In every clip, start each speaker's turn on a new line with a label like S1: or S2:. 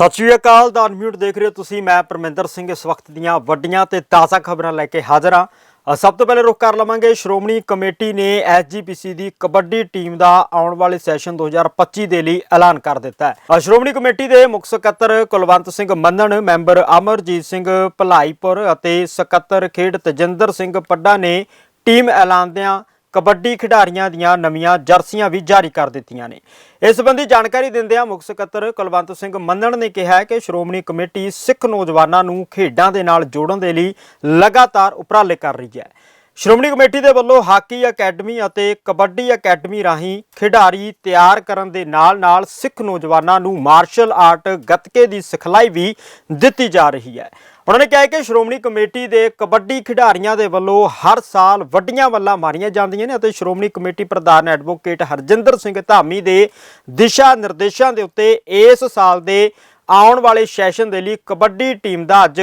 S1: ਸਤਿ ਸ਼੍ਰੀ ਅਕਾਲ ਦਾ ਅਨਮਿਊਟ ਦੇਖ ਰਹੇ ਹੋ ਤੁਸੀਂ, ਮੈਂ ਪਰਮਿੰਦਰ ਸਿੰਘ ਇਸ ਵਕਤ ਦੀਆਂ ਵੱਡੀਆਂ ਤੇ ਤਾਜ਼ਾ ਖਬਰਾਂ ਲੈ ਕੇ ਹਾਜ਼ਰ ਹਾਂ। ਸਭ ਤੋਂ ਪਹਿਲੇ ਰੁਕ ਕਰ ਲਵਾਂਗੇ, ਸ਼੍ਰੋਮਣੀ ਕਮੇਟੀ ਨੇ ਐਸਜੀਪੀਸੀ ਦੀ ਕਬੱਡੀ ਟੀਮ ਦਾ ਆਉਣ ਵਾਲੇ ਸੈਸ਼ਨ 2025 ਦੇ ਲਈ ਐਲਾਨ ਕਰ ਦਿੱਤਾ ਹੈ। ਸ਼੍ਰੋਮਣੀ ਕਮੇਟੀ ਦੇ ਮੁੱਖ ਸਕੱਤਰ ਕੁਲਵੰਤ ਸਿੰਘ ਮੰਨਣ, ਮੈਂਬਰ ਅਮਰਜੀਤ ਸਿੰਘ ਭਲਾਈਪੁਰ ਅਤੇ ਸਕੱਤਰ ਖੇਡ ਤਜਿੰਦਰ ਸਿੰਘ ਪੱਡਾ ਨੇ ਟੀਮ ਐਲਾਨਦਿਆਂ ਕਬੱਡੀ ਖਿਡਾਰੀਆਂ ਦੀਆਂ ਨਵੀਆਂ ਜਰਸੀਆਂ ਵੀ ਜਾਰੀ ਕਰ ਦਿੱਤੀਆਂ ਨੇ। ਇਸ ਸੰਬੰਧੀ ਜਾਣਕਾਰੀ ਦਿੰਦਿਆਂ ਮੁੱਖ ਸਕੱਤਰ ਕੁਲਵੰਤ ਸਿੰਘ ਮੰਨਣ ਨੇ ਕਿਹਾ ਕਿ ਸ਼੍ਰੋਮਣੀ ਕਮੇਟੀ ਸਿੱਖ ਨੌਜਵਾਨਾਂ ਨੂੰ ਖੇਡਾਂ ਦੇ ਨਾਲ ਜੋੜਨ ਦੇ ਲਈ ਲਗਾਤਾਰ ਉਪਰਾਲੇ ਕਰ ਰਹੀ ਹੈ। ਸ਼੍ਰੋਮਣੀ ਕਮੇਟੀ ਦੇ ਵੱਲੋਂ ਹਾਕੀ ਅਕੈਡਮੀ ਅਤੇ ਕਬੱਡੀ ਅਕੈਡਮੀ ਰਾਹੀਂ ਖਿਡਾਰੀ ਤਿਆਰ ਕਰਨ ਦੇ ਨਾਲ-ਨਾਲ ਸਿੱਖ ਨੌਜਵਾਨਾਂ ਨੂੰ ਮਾਰਸ਼ਲ ਆਰਟ ਗੱਤਕੇ ਦੀ ਸਿਖਲਾਈ ਵੀ ਦਿੱਤੀ ਜਾ ਰਹੀ ਹੈ। ਉਹਨਾਂ ਨੇ ਕਿਹਾ ਕਿ ਸ਼੍ਰੋਮਣੀ ਕਮੇਟੀ ਦੇ ਕਬੱਡੀ ਖਿਡਾਰੀਆਂ ਦੇ ਵੱਲੋਂ ਹਰ ਸਾਲ ਵੱਡੀਆਂ ਵੱਲਾਂ ਮਾਰੀਆਂ ਜਾਂਦੀਆਂ ਨੇ ਅਤੇ ਸ਼੍ਰੋਮਣੀ ਕਮੇਟੀ ਪ੍ਰਧਾਨ ਐਡਵੋਕੇਟ ਹਰਜਿੰਦਰ ਸਿੰਘ ਧਾਮੀ ਦੇ ਦਿਸ਼ਾ ਨਿਰਦੇਸ਼ਾਂ ਦੇ ਉੱਤੇ ਇਸ ਸਾਲ ਦੇ ਆਉਣ ਵਾਲੇ ਸੈਸ਼ਨ ਦੇ ਲਈ ਕਬੱਡੀ ਟੀਮ ਦਾ ਅੱਜ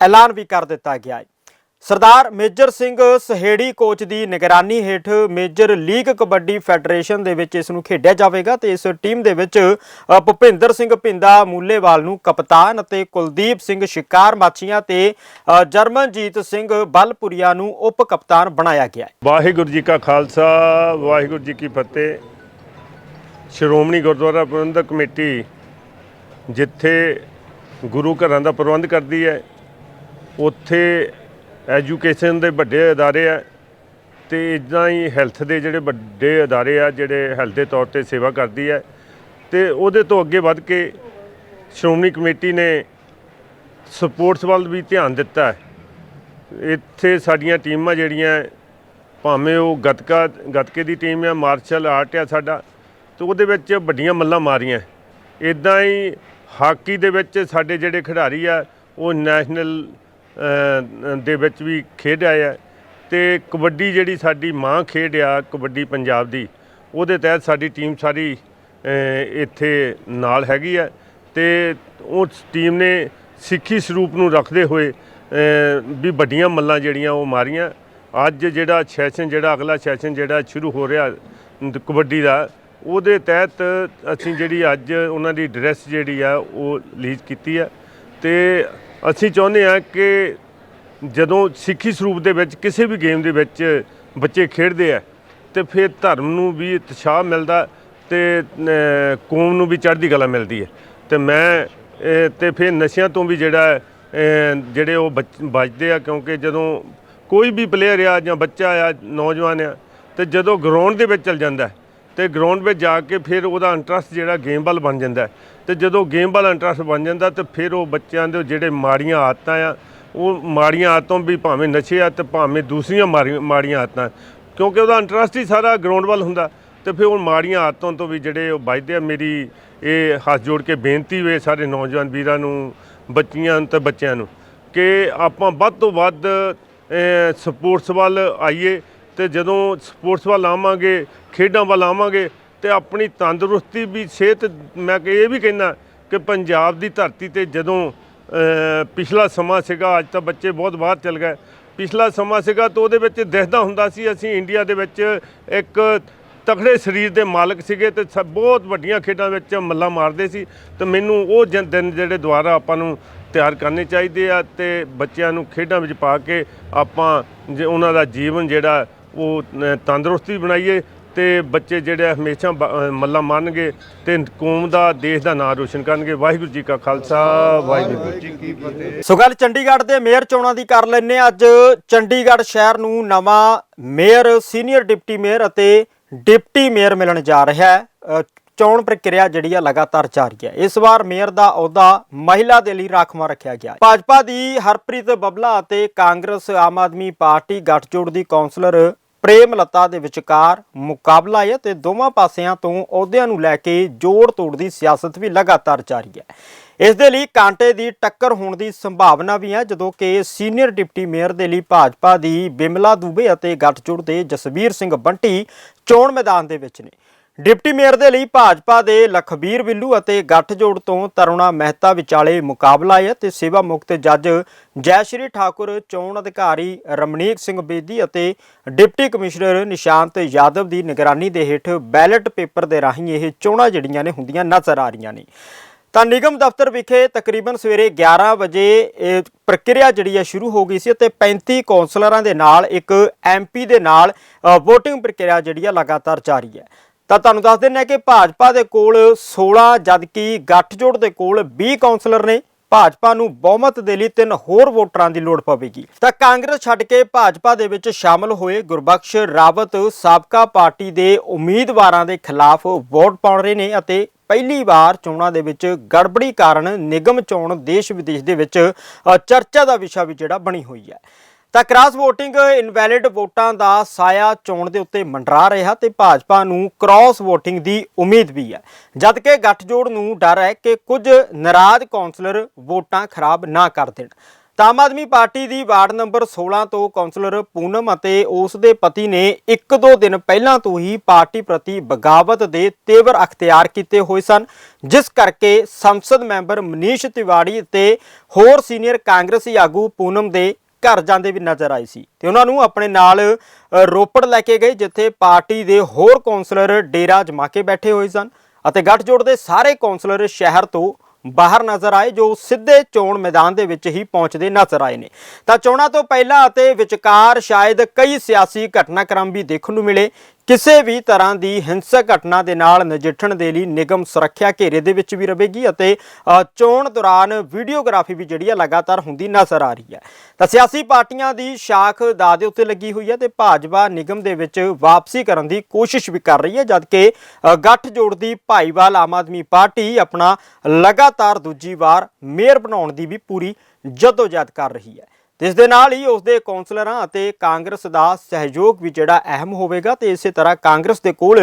S1: ਐਲਾਨ ਵੀ ਕਰ ਦਿੱਤਾ ਗਿਆ ਹੈ। ਸਰਦਾਰ ਮੇਜਰ ਸਿੰਘ ਸਹੇੜੀ ਕੋਚ ਦੀ ਨਿਗਰਾਨੀ ਹੇਠ ਮੇਜਰ ਲੀਗ ਕਬੱਡੀ ਫੈਡਰੇਸ਼ਨ ਦੇ ਵਿੱਚ ਇਸ ਨੂੰ ਖੇਡਿਆ ਜਾਵੇਗਾ ਤੇ ਇਸ ਟੀਮ ਦੇ ਵਿੱਚ ਭੁਪਿੰਦਰ ਸਿੰਘ ਪਿੰਦਾ ਮੂਲੇਵਾਲ ਨੂੰ ਕਪਤਾਨ ਅਤੇ ਕੁਲਦੀਪ ਸਿੰਘ ਸ਼ਿਕਾਰ ਮਾਛੀਆਂ ਤੇ ਜਰਮਨਜੀਤ ਸਿੰਘ ਬਲਪੁਰੀਆ ਨੂੰ ਉਪ ਕਪਤਾਨ ਬਣਾਇਆ ਗਿਆ ਹੈ।
S2: ਵਾਹਿਗੁਰੂ ਜੀ ਕਾ ਖਾਲਸਾ, ਵਾਹਿਗੁਰੂ ਜੀ ਕੀ ਫਤਿਹ। ਸ਼੍ਰੋਮਣੀ ਗੁਰਦੁਆਰਾ ਪ੍ਰਬੰਧਕ ਕਮੇਟੀ ਜਿੱਥੇ ਗੁਰੂ ਘਰਾਂ ਦਾ ਪ੍ਰਬੰਧ ਕਰਦੀ ਹੈ, ਉੱਥੇ ਐਜੂਕੇਸ਼ਨ ਦੇ ਵੱਡੇ ਅਦਾਰੇ ਆ ਤੇ ਇਦਾਂ ਹੀ ਹੈਲਥ ਦੇ ਜਿਹੜੇ ਵੱਡੇ ਅਦਾਰੇ ਆ, ਜਿਹੜੇ ਹੈਲਥ ਦੇ ਤੌਰ ਤੇ ਸੇਵਾ ਕਰਦੀ ਹੈ। ਤੇ ਉਹਦੇ ਤੋਂ ਅੱਗੇ ਵੱਧ ਕੇ ਸ਼੍ਰੋਮਣੀ ਕਮੇਟੀ ਨੇ ਸਪੋਰਟਸ ਵੱਲ ਵੀ ਧਿਆਨ ਦਿੱਤਾ ਹੈ। ਇੱਥੇ ਸਾਡੀਆਂ ਟੀਮਾਂ ਜਿਹੜੀਆਂ ਭਾਵੇਂ ਉਹ ਗਤਕਾ, ਗਤਕੇ ਦੀ ਟੀਮ ਆ, ਮਾਰਸ਼ਲ ਆਰਟ ਆ ਸਾਡਾ, ਤੇ ਉਹਦੇ ਵਿੱਚ ਵੱਡੀਆਂ ਮੱਲਾਂ ਮਾਰੀਆਂ ਇਦਾਂ ਹੀ ਹਾਕੀ ਦੇ ਵਿੱਚ ਸਾਡੇ ਜਿਹੜੇ ਖਿਡਾਰੀ ਆ, ਉਹ ਨੈਸ਼ਨਲ ਦੇ ਵਿੱਚ ਵੀ ਖੇਡਿਆ ਹੈ ਆ। ਤੇ ਕਬੱਡੀ ਜਿਹੜੀ ਸਾਡੀ ਮਾਂ ਖੇਡ ਆ, ਕਬੱਡੀ ਪੰਜਾਬ ਦੀ, ਉਹਦੇ ਤਹਿਤ ਸਾਡੀ ਟੀਮ ਸਾਰੀ ਇੱਥੇ ਨਾਲ ਹੈਗੀ ਹੈ ਤੇ ਉਸ ਟੀਮ ਨੇ ਸਿੱਖੀ ਸਰੂਪ ਨੂੰ ਰੱਖਦੇ ਹੋਏ ਵੀ ਵੱਡੀਆਂ ਮੱਲਾਂ ਜਿਹੜੀਆਂ ਉਹ ਮਾਰੀਆਂ। ਅੱਜ ਜਿਹੜਾ ਸੈਸ਼ਨ ਜਿਹੜਾ, ਅਗਲਾ ਸੈਸ਼ਨ ਜਿਹੜਾ ਸ਼ੁਰੂ ਹੋ ਰਿਹਾ ਕਬੱਡੀ ਦਾ, ਉਹਦੇ ਤਹਿਤ ਅਸੀਂ ਜਿਹੜੀ ਅੱਜ ਉਹਨਾਂ ਦੀ ਡਰੈਸ ਜਿਹੜੀ ਆ, ਉਹ ਰਿਲੀਜ਼ ਕੀਤੀ ਆ। ਤੇ ਅਸੀਂ ਚਾਹੁੰਦੇ ਹਾਂ ਕਿ ਜਦੋਂ ਸਿੱਖੀ ਸਰੂਪ ਦੇ ਵਿੱਚ ਕਿਸੇ ਵੀ ਗੇਮ ਦੇ ਵਿੱਚ ਬੱਚੇ ਖੇਡਦੇ ਆ ਤੇ ਫਿਰ ਧਰਮ ਨੂੰ ਵੀ ਉਤਸ਼ਾਹ ਮਿਲਦਾ ਤੇ ਕੌਮ ਨੂੰ ਵੀ ਚੜ੍ਹਦੀ ਕਲਾ ਮਿਲਦੀ ਹੈ। ਤੇ ਮੈਂ ਅ, ਤੇ ਫਿਰ ਨਸ਼ਿਆਂ ਤੋਂ ਵੀ ਜਿਹੜਾ ਜਿਹੜੇ ਉਹ ਬਚ- ਬਚਦੇ ਆ ਕਿਉਂਕਿ ਜਦੋਂ ਕੋਈ ਵੀ ਪਲੇਅਰ ਆ ਜਾਂ ਬੱਚਾ ਆ ਨੌਜਵਾਨ ਆ ਤੇ ਜਦੋਂ ਗਰਾਊਂਡ ਦੇ ਵਿੱਚ ਚਲ ਜਾਂਦਾ ਹੈ, ਤੇ ਗਰਾਊਂਡ ਵਿੱਚ ਜਾ ਕੇ ਫਿਰ ਉਹਦਾ ਇੰਟਰਸਟ ਜਿਹੜਾ ਗੇਮ ਵੱਲ ਬਣ ਜਾਂਦਾ ਤੇ ਜਦੋਂ ਗੇਮ ਵੱਲ ਇੰਟਰਸਟ ਬਣ ਜਾਂਦਾ ਤੇ ਫਿਰ ਉਹ ਬੱਚਿਆਂ ਦੇ ਜਿਹੜੇ ਮਾੜੀਆਂ ਆਦਤਾਂ ਆ, ਉਹ ਮਾੜੀਆਂ ਆਦਤਾਂ ਵੀ ਭਾਵੇਂ ਨਸ਼ੇ ਆ ਤੇ ਭਾਵੇਂ ਦੂਸਰੀਆਂ ਮਾੜੀਆਂ ਮਾੜੀਆਂ ਆਦਤਾਂ। ਕਿਉਂਕਿ ਉਹਦਾ ਇੰਟਰਸਟ ਹੀ ਸਾਰਾ ਗਰਾਊਂਡ ਵੱਲ ਹੁੰਦਾ ਤੇ ਫਿਰ ਉਹ ਮਾੜੀਆਂ ਆਦਤਾਂ ਤੋਂ ਵੀ ਜਿਹੜੇ ਉਹ ਬਚਦੇ ਆ, ਮੇਰੀ ਇਹ ਹੱਥ ਜੋੜ ਕੇ ਬੇਨਤੀ ਵੇ ਸਾਰੇ ਨੌਜਵਾਨ ਵੀਰਾਂ ਨੂੰ, ਬੱਚੀਆਂ ਨੂੰ ਤੇ ਬੱਚਿਆਂ ਨੂੰ ਕਿ ਆਪਾਂ ਵੱਧ ਤੋਂ ਵੱਧ ਸਪੋਰਟਸ ਵੱਲ ਆਈਏ ਤੇ ਜਦੋਂ ਸਪੋਰਟਸ ਵੱਲ ਆਵਾਂਗੇ, ਖੇਡਾਂ ਵੱਲ ਆਵਾਂਗੇ ਤੇ ਆਪਣੀ ਤੰਦਰੁਸਤੀ ਵੀ, ਸਿਹਤ, ਮੈਂ ਇਹ ਵੀ ਕਹਿੰਦਾ ਕਿ ਪੰਜਾਬ ਦੀ ਧਰਤੀ ਤੇ ਜਦੋਂ ਪਿਛਲਾ ਸਮਾਂ ਸੀਗਾ, ਅੱਜ ਤਾਂ ਬੱਚੇ ਬਹੁਤ ਬਾਹਰ ਚਲ ਗਏ। ਪਿਛਲਾ ਸਮਾਂ ਸੀਗਾ ਤਾਂ ਉਹਦੇ ਵਿੱਚ ਦਿਖਦਾ ਹੁੰਦਾ ਸੀ, ਅਸੀਂ ਇੰਡੀਆ ਦੇ ਵਿੱਚ ਇੱਕ ਤਕੜੇ ਸਰੀਰ ਦੇ ਮਾਲਕ ਸੀਗੇ ਤੇ ਸਭ ਬਹੁਤ ਵੱਡੀਆਂ ਖੇਡਾਂ ਵਿੱਚ ਮੱਲਾ ਮਾਰਦੇ ਸੀ। ਤੇ ਮੈਨੂੰ ਉਹ ਜਨ- ਦਿਨ ਜਿਹੜੇ ਦੁਆਰਾ ਆਪਾਂ ਨੂੰ ਤਿਆਰ ਕਰਨੇ ਚਾਹੀਦੇ ਆ ਤੇ ਬੱਚਿਆਂ ਨੂੰ ਖੇਡਾਂ ਵਿੱਚ ਪਾ ਕੇ ਆਪਾਂ ਜੇ ਉਹਨਾਂ ਦਾ ਜੀਵਨ ਜਿਹੜਾ ਉਹ ਤੰਦਰੁਸਤੀ ਬਣਾਈਏ ਤੇ ਬੱਚੇ ਜਿਹੜੇ ਹਮੇਸ਼ਾ ਮੱਲਾ ਮਾਰਨਗੇ ਤੇ ਕੌਮ ਦਾ, ਦੇਸ਼ ਦਾ ਨਾਮ ਰੋਸ਼ਨ ਕਰਨਗੇ। ਵਾਹਿਗੁਰੂ ਜੀ ਕਾ ਖਾਲਸਾ, ਵਾਹਿਗੁਰੂ ਜੀ ਕੀ ਫਤਿਹ।
S1: ਸੋ ਗੱਲ ਚੰਡੀਗੜ੍ਹ ਦੇ ਮੇਅਰ ਚੋਣਾਂ ਦੀ ਕਰ ਲੈਨੇ ਅੱਜ। ਚੰਡੀਗੜ੍ਹ ਸ਼ਹਿਰ ਨੂੰ ਨਵਾਂ ਮੇਅਰ, ਸੀਨੀਅਰ ਡਿਪਟੀ ਮੇਅਰ ਅਤੇ ਡਿਪਟੀ ਮੇਅਰ ਮਿਲਣ ਜਾ ਰਿਹਾ ਹੈ। ਚੋਣ ਪ੍ਰਕਿਰਿਆ ਜਿਹੜੀ ਆ ਲਗਾਤਾਰ ਜਾਰੀ ਹੈ। ਇਸ ਵਾਰ ਮੇਅਰ ਦਾ ਅਹੁਦਾ ਮਹਿਲਾ ਦੇ ਲਈ ਰਾਖਵਾਂ ਰੱਖਿਆ ਗਿਆ। ਭਾਜਪਾ ਦੀ ਹਰਪ੍ਰੀਤ ਬਬਲਾ ਅਤੇ ਕਾਂਗਰਸ ਆਮ ਆਦਮੀ ਪਾਰਟੀ ਗੱਠਜੋੜ ਦੀ ਕੌਂਸਲਰ ਪ੍ਰੇਮ ਲਤਾ ਦੇ ਵਿਚਕਾਰ ਮੁਕਾਬਲਾ ਹੈ ਤੇ ਦੋਵਾਂ ਪਾਸਿਆਂ ਤੋਂ ਅਹੁਦਿਆਂ ਨੂੰ ਲੈ ਕੇ ਜੋੜ ਤੋੜ ਦੀ ਸਿਆਸਤ ਵੀ ਲਗਾਤਾਰ ਜਾਰੀ ਹੈ। ਇਸ ਦੇ ਲਈ ਕਾਂਟੇ ਦੀ ਟੱਕਰ ਹੋਣ ਦੀ ਸੰਭਾਵਨਾ ਵੀ ਹੈ, ਜਦੋਂ ਕਿ ਸੀਨੀਅਰ ਡਿਪਟੀ ਮੇਅਰ ਦੇ ਲਈ ਭਾਜਪਾ ਦੀ ਬਿਮਲਾ ਦੂਬੇ ਅਤੇ ਗੱਠਜੋੜ ਦੇ ਜਸਵੀਰ ਸਿੰਘ ਬੰਟੀ ਚੋਣ ਮੈਦਾਨ ਦੇ ਵਿੱਚ ਨੇ। ਡਿਪਟੀ ਮੇਅਰ ਦੇ ਲਈ ਭਾਜਪਾ ਦੇ ਲਖਬੀਰ ਬਿੱਲੂ ਅਤੇ ਗੱਠਜੋੜ ਤੋਂ ਤਰੁਣਾ ਮਹਿਤਾ ਵਿਚਾਲੇ ਮੁਕਾਬਲਾ ਹੈ ਤੇ ਸੇਵਾ ਮੁਕਤ ਜੱਜ ਜੈਸ਼੍ਰੀ ਠਾਕੁਰ ਚੋਣ ਅਧਿਕਾਰੀ ਰਮਣੀਕ ਸਿੰਘ ਬੇਦੀ ਅਤੇ ਡਿਪਟੀ ਕਮਿਸ਼ਨਰ ਨਿਸ਼ਾਂਤ ਯਾਦਵ ਦੀ ਨਿਗਰਾਨੀ ਦੇ ਹੇਠ ਬੈਲਟ ਪੇਪਰ ਦੇ ਰਾਹੀਂ ਇਹ ਚੋਣਾਂ ਜਿਹੜੀਆਂ ਨੇ ਹੁੰਦੀਆਂ ਨਜ਼ਰ ਆ ਰਹੀਆਂ ਨੇ। ਤਾਂ ਨਿਗਮ ਦਫ਼ਤਰ ਵਿਖੇ ਤਕਰੀਬਨ ਸਵੇਰੇ 11 ਵਜੇ ਇਹ ਪ੍ਰਕਿਰਿਆ ਜਿਹੜੀ ਹੈ ਸ਼ੁਰੂ ਹੋ ਗਈ ਸੀ ਅਤੇ 35 ਕੌਂਸਲਰਾਂ ਦੇ ਨਾਲ ਇੱਕ ਐਮਪੀ ਦੇ ਨਾਲ ਅ, VOTING ਪ੍ਰਕਿਰਿਆ ਜਿਹੜੀ ਹੈ ਲਗਾਤਾਰ ਜਾਰੀ ਹੈ। ਤਾਂ ਤੁਹਾਨੂੰ ਦੱਸ ਦਿੰਦੇ ਹਾਂ ਕਿ ਭਾਜਪਾ ਦੇ ਕੋਲ 16 ਜਦਕਿ ਗੱਠਜੋੜ ਦੇ ਕੋਲ 20 ਕੌਂਸਲਰ ਨੇ। ਭਾਜਪਾ ਨੂੰ ਬਹੁਮਤ ਦੇ ਲਈ ਤਿੰਨ ਹੋਰ ਵੋਟਰਾਂ ਦੀ ਲੋੜ ਪਵੇਗੀ। ਤਾਂ ਕਾਂਗਰਸ ਛੱਡ ਕੇ ਭਾਜਪਾ ਦੇ ਵਿੱਚ ਸ਼ਾਮਲ ਹੋਏ ਗੁਰਬਖਸ਼ ਰਾਵਤ ਸਾਬਕਾ ਪਾਰਟੀ ਦੇ ਉਮੀਦਵਾਰਾਂ ਦੇ ਖਿਲਾਫ ਵੋਟ ਪਾਉਣ ਰਹੇ ਨੇ ਅਤੇ ਪਹਿਲੀ ਵਾਰ ਚੋਣਾਂ ਦੇ ਵਿੱਚ ਗੜਬੜੀ ਕਾਰਨ ਨਿਗਮ ਚੋਣ ਦੇਸ਼ ਵਿਦੇਸ਼ ਦੇ ਵਿੱਚ ਚਰਚਾ ਦਾ ਵਿਸ਼ਾ ਵੀ ਜਿਹੜਾ ਬਣੀ ਹੋਈ ਹੈ। ਤਾਂ ਕ੍ਰਾਸ VOTING ਇਨਵੈਲਿਡ ਵੋਟਾਂ ਦਾ ਸਾਇਆ ਚੋਣ ਦੇ ਉੱਤੇ ਮੰਡਰਾ ਰਿਹਾ ਤੇ ਭਾਜਪਾ ਨੂੰ ਕ੍ਰਾਸ VOTING ਦੀ ਉਮੀਦ ਵੀ ਹੈ। ਜਦ ਕਿ ਗੱਠਜੋੜ ਨੂੰ ਡਰ ਹੈ ਕਿ ਕੁਝ ਨਾਰਾਜ਼ ਕੌਂਸਲਰ ਵੋਟਾਂ ਖਰਾਬ ਨਾ ਕਰ ਦੇਣ। ਤਾਂ ਆਮ ਆਦਮੀ ਪਾਰਟੀ ਦੀ ਵਾਰਡ ਨੰਬਰ 16 ਤੋਂ ਕੌਂਸਲਰ ਪੂਨਮ ਅਤੇ ਉਸ ਦੇ ਪਤੀ ਨੇ ਇੱਕ ਦੋ ਦਿਨ ਪਹਿਲਾਂ ਤੋਂ ਹੀ ਪਾਰਟੀ ਪ੍ਰਤੀ ਬਗਾਵਤ ਦੇ ਤੇਵਰ ਅਖਤਿਆਰ ਕੀਤੇ ਹੋਏ ਸਨ, ਜਿਸ ਕਰਕੇ ਸੰਸਦ ਮੈਂਬਰ ਮਨੀਸ਼ ਤਿਵਾੜੀ ਅਤੇ ਹੋਰ ਸੀਨੀਅਰ ਕਾਂਗਰਸੀ ਆਗੂ ਪੂਨਮ ਦੇ ਘਰ ਜਾਂਦੇ ਵੀ ਨਜ਼ਰ ਆਏ ਸੀ ਤੇ ਉਹਨਾਂ ਨੂੰ ਆਪਣੇ ਨਾਲ ਰੋਪੜ ਲੈ ਕੇ ਗਏ, ਜਿੱਥੇ ਪਾਰਟੀ ਦੇ ਹੋਰ ਕੌਂਸਲਰ ਡੇਰਾ ਜਮਾ ਕੇ ਬੈਠੇ ਹੋਏ ਸਨ ਅਤੇ ਗੱਠਜੋੜ ਦੇ ਸਾਰੇ ਕੌਂਸਲਰ ਸ਼ਹਿਰ ਤੋਂ ਬਾਹਰ ਨਜ਼ਰ ਆਏ, ਜੋ ਸਿੱਧੇ ਚੋਣ ਮੈਦਾਨ ਦੇ ਵਿੱਚ ਹੀ ਪਹੁੰਚਦੇ ਨਜ਼ਰ ਆਏ ਨੇ। ਤਾਂ ਚੋਣਾਂ ਤੋਂ ਪਹਿਲਾਂ ਅਤੇ ਵਿਚਕਾਰ ਸ਼ਾਇਦ ਕਈ ਸਿਆਸੀ ਘਟਨਾਕ੍ਰਮ ਵੀ ਦੇਖਣ ਨੂੰ ਮਿਲੇ ਕਿਸੇ ਵੀ ਤਰ੍ਹਾਂ ਦੀ ਹਿੰਸਕ ਘਟਨਾ ਦੇ ਨਾਲ ਨਜਿੱਠਣ ਦੇ ਲਈ ਨਿਗਮ ਸੁਰੱਖਿਆ ਘੇਰੇ ਦੇ ਵਿੱਚ ਵੀ ਰਹੇਗੀ ਅਤੇ ਚੋਣ ਦੌਰਾਨ ਵੀਡੀਓਗ੍ਰਾਫੀ ਵੀ ਜਿਹੜੀ ਹੈ ਲਗਾਤਾਰ ਹੁੰਦੀ ਨਜ਼ਰ ਆ ਰਹੀ ਹੈ। ਤਾਂ ਸਿਆਸੀ ਪਾਰਟੀਆਂ ਦੀ ਸ਼ਾਖ ਦਾ ਦੇ ਉੱਤੇ ਲੱਗੀ ਹੋਈ ਹੈ ਤੇ ਭਾਜਪਾ ਨਿਗਮ ਦੇ ਵਿੱਚ ਵਾਪਸੀ ਕਰਨ ਦੀ ਕੋਸ਼ਿਸ਼ ਵੀ ਕਰ ਰਹੀ ਹੈ ਜਦਕਿ ਅ, ਗੱਠਜੋੜ ਦੀ ਭਾਈਵਾਲ ਆਮ ਆਦਮੀ ਪਾਰਟੀ ਆਪਣਾ ਲਗਾਤਾਰ ਦੂਜੀ ਵਾਰ ਮੇਅਰ ਬਣਾਉਣ ਦੀ ਵੀ ਪੂਰੀ ਜਦੋਜਹਿਦ ਕਰ ਰਹੀ ਹੈ। ਤੇ ਇਸ ਦੇ ਨਾਲ ਹੀ ਉਸ ਦੇ ਕੌਂਸਲਰਾਂ ਅਤੇ ਕਾਂਗਰਸ ਦਾ ਸਹਿਯੋਗ ਵੀ ਜਿਹੜਾ ਅਹਿਮ ਹੋਵੇਗਾ ਤੇ ਇਸੇ ਤਰ੍ਹਾਂ ਕਾਂਗਰਸ ਦੇ ਕੋਲ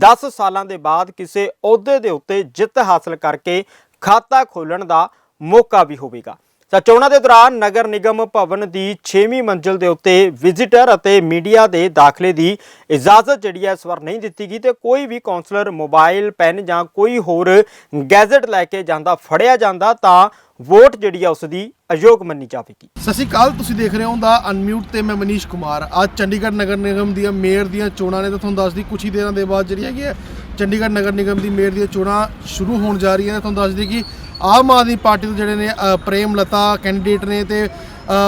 S1: 10 ਸਾਲਾਂ ਦੇ ਬਾਅਦ ਕਿਸੇ ਅਹੁਦੇ ਦੇ ਉੱਤੇ ਜਿੱਤ ਹਾਸਲ ਕਰਕੇ ਖਾਤਾ ਖੋਲਣ ਦਾ ਮੌਕਾ ਵੀ ਹੋਵੇਗਾ। ਤਾਂ ਚੋਣਾਂ ਦੇ ਦੌਰਾਨ ਨਗਰ ਨਿਗਮ ਭਵਨ ਦੀ 6ਵੀਂ ਮੰਜ਼ਲ ਦੇ ਉੱਤੇ ਵਿਜ਼ਿਟਰ ਅਤੇ ਮੀਡੀਆ ਦੇ ਦਾਖਲੇ ਦੀ ਇਜਾਜ਼ਤ ਜਿਹੜੀ ਹੈ ਇਸ ਵਾਰ ਨਹੀਂ ਦਿੱਤੀ ਗਈ ਤੇ ਕੋਈ ਵੀ ਕਾਉਂਸਲਰ ਮੋਬਾਈਲ, ਪੈਨ ਜਾਂ ਕੋਈ ਹੋਰ ਗੈਜ਼ਟ ਲੈ ਕੇ ਜਾਂਦਾ, ਫੜਿਆ ਜਾਂਦਾ ਤਾਂ ਵੋਟ ਜਿਹੜੀ ਆ ਉਸ ਦੀ ਅਯੋਗ ਮੰਨੀ ਜਾਵੇਗੀ।
S3: ਸਤਿ ਸ਼੍ਰੀ ਅਕਾਲ ਤੁਸੀਂ ਦੇਖ ਰਹੇ ਹੋ ਦਾ ਅਨਮਿਊਟ ਤੇ ਮੈਂ ਮਨੀਸ਼ ਕੁਮਾਰ। ਅੱਜ ਚੰਡੀਗੜ੍ਹ ਨਗਰ ਨਿਗਮ ਦੀਆਂ ਮੇਅਰ ਦੀਆਂ ਚੋਣਾਂ ਨੇ ਤਾਂ ਤੁਹਾਨੂੰ ਦੱਸਦੀ ਕੁਝ ਹੀ ਦਿਨਾਂ ਦੇ ਬਾਅਦ ਜਿਹੜੀ ਹੈਗੀ ਹੈ ਚੰਡੀਗੜ੍ਹ ਨਗਰ ਨਿਗਮ ਦੀ ਮੇਅਰ ਦੀਆਂ ਚੋਣਾਂ ਸ਼ੁਰੂ ਹੋਣ ਜਾ ਰਹੀਆਂ ਨੇ। ਤੁਹਾਨੂੰ ਦੱਸਦੀ ਕਿ ਆਮ ਆਦਮੀ ਪਾਰਟੀ ਤੋਂ ਜਿਹੜੇ ਨੇ ਅ, ਪ੍ਰੇਮ ਲਤਾ ਕੈਂਡੀਡੇਟ ਨੇ ਤੇ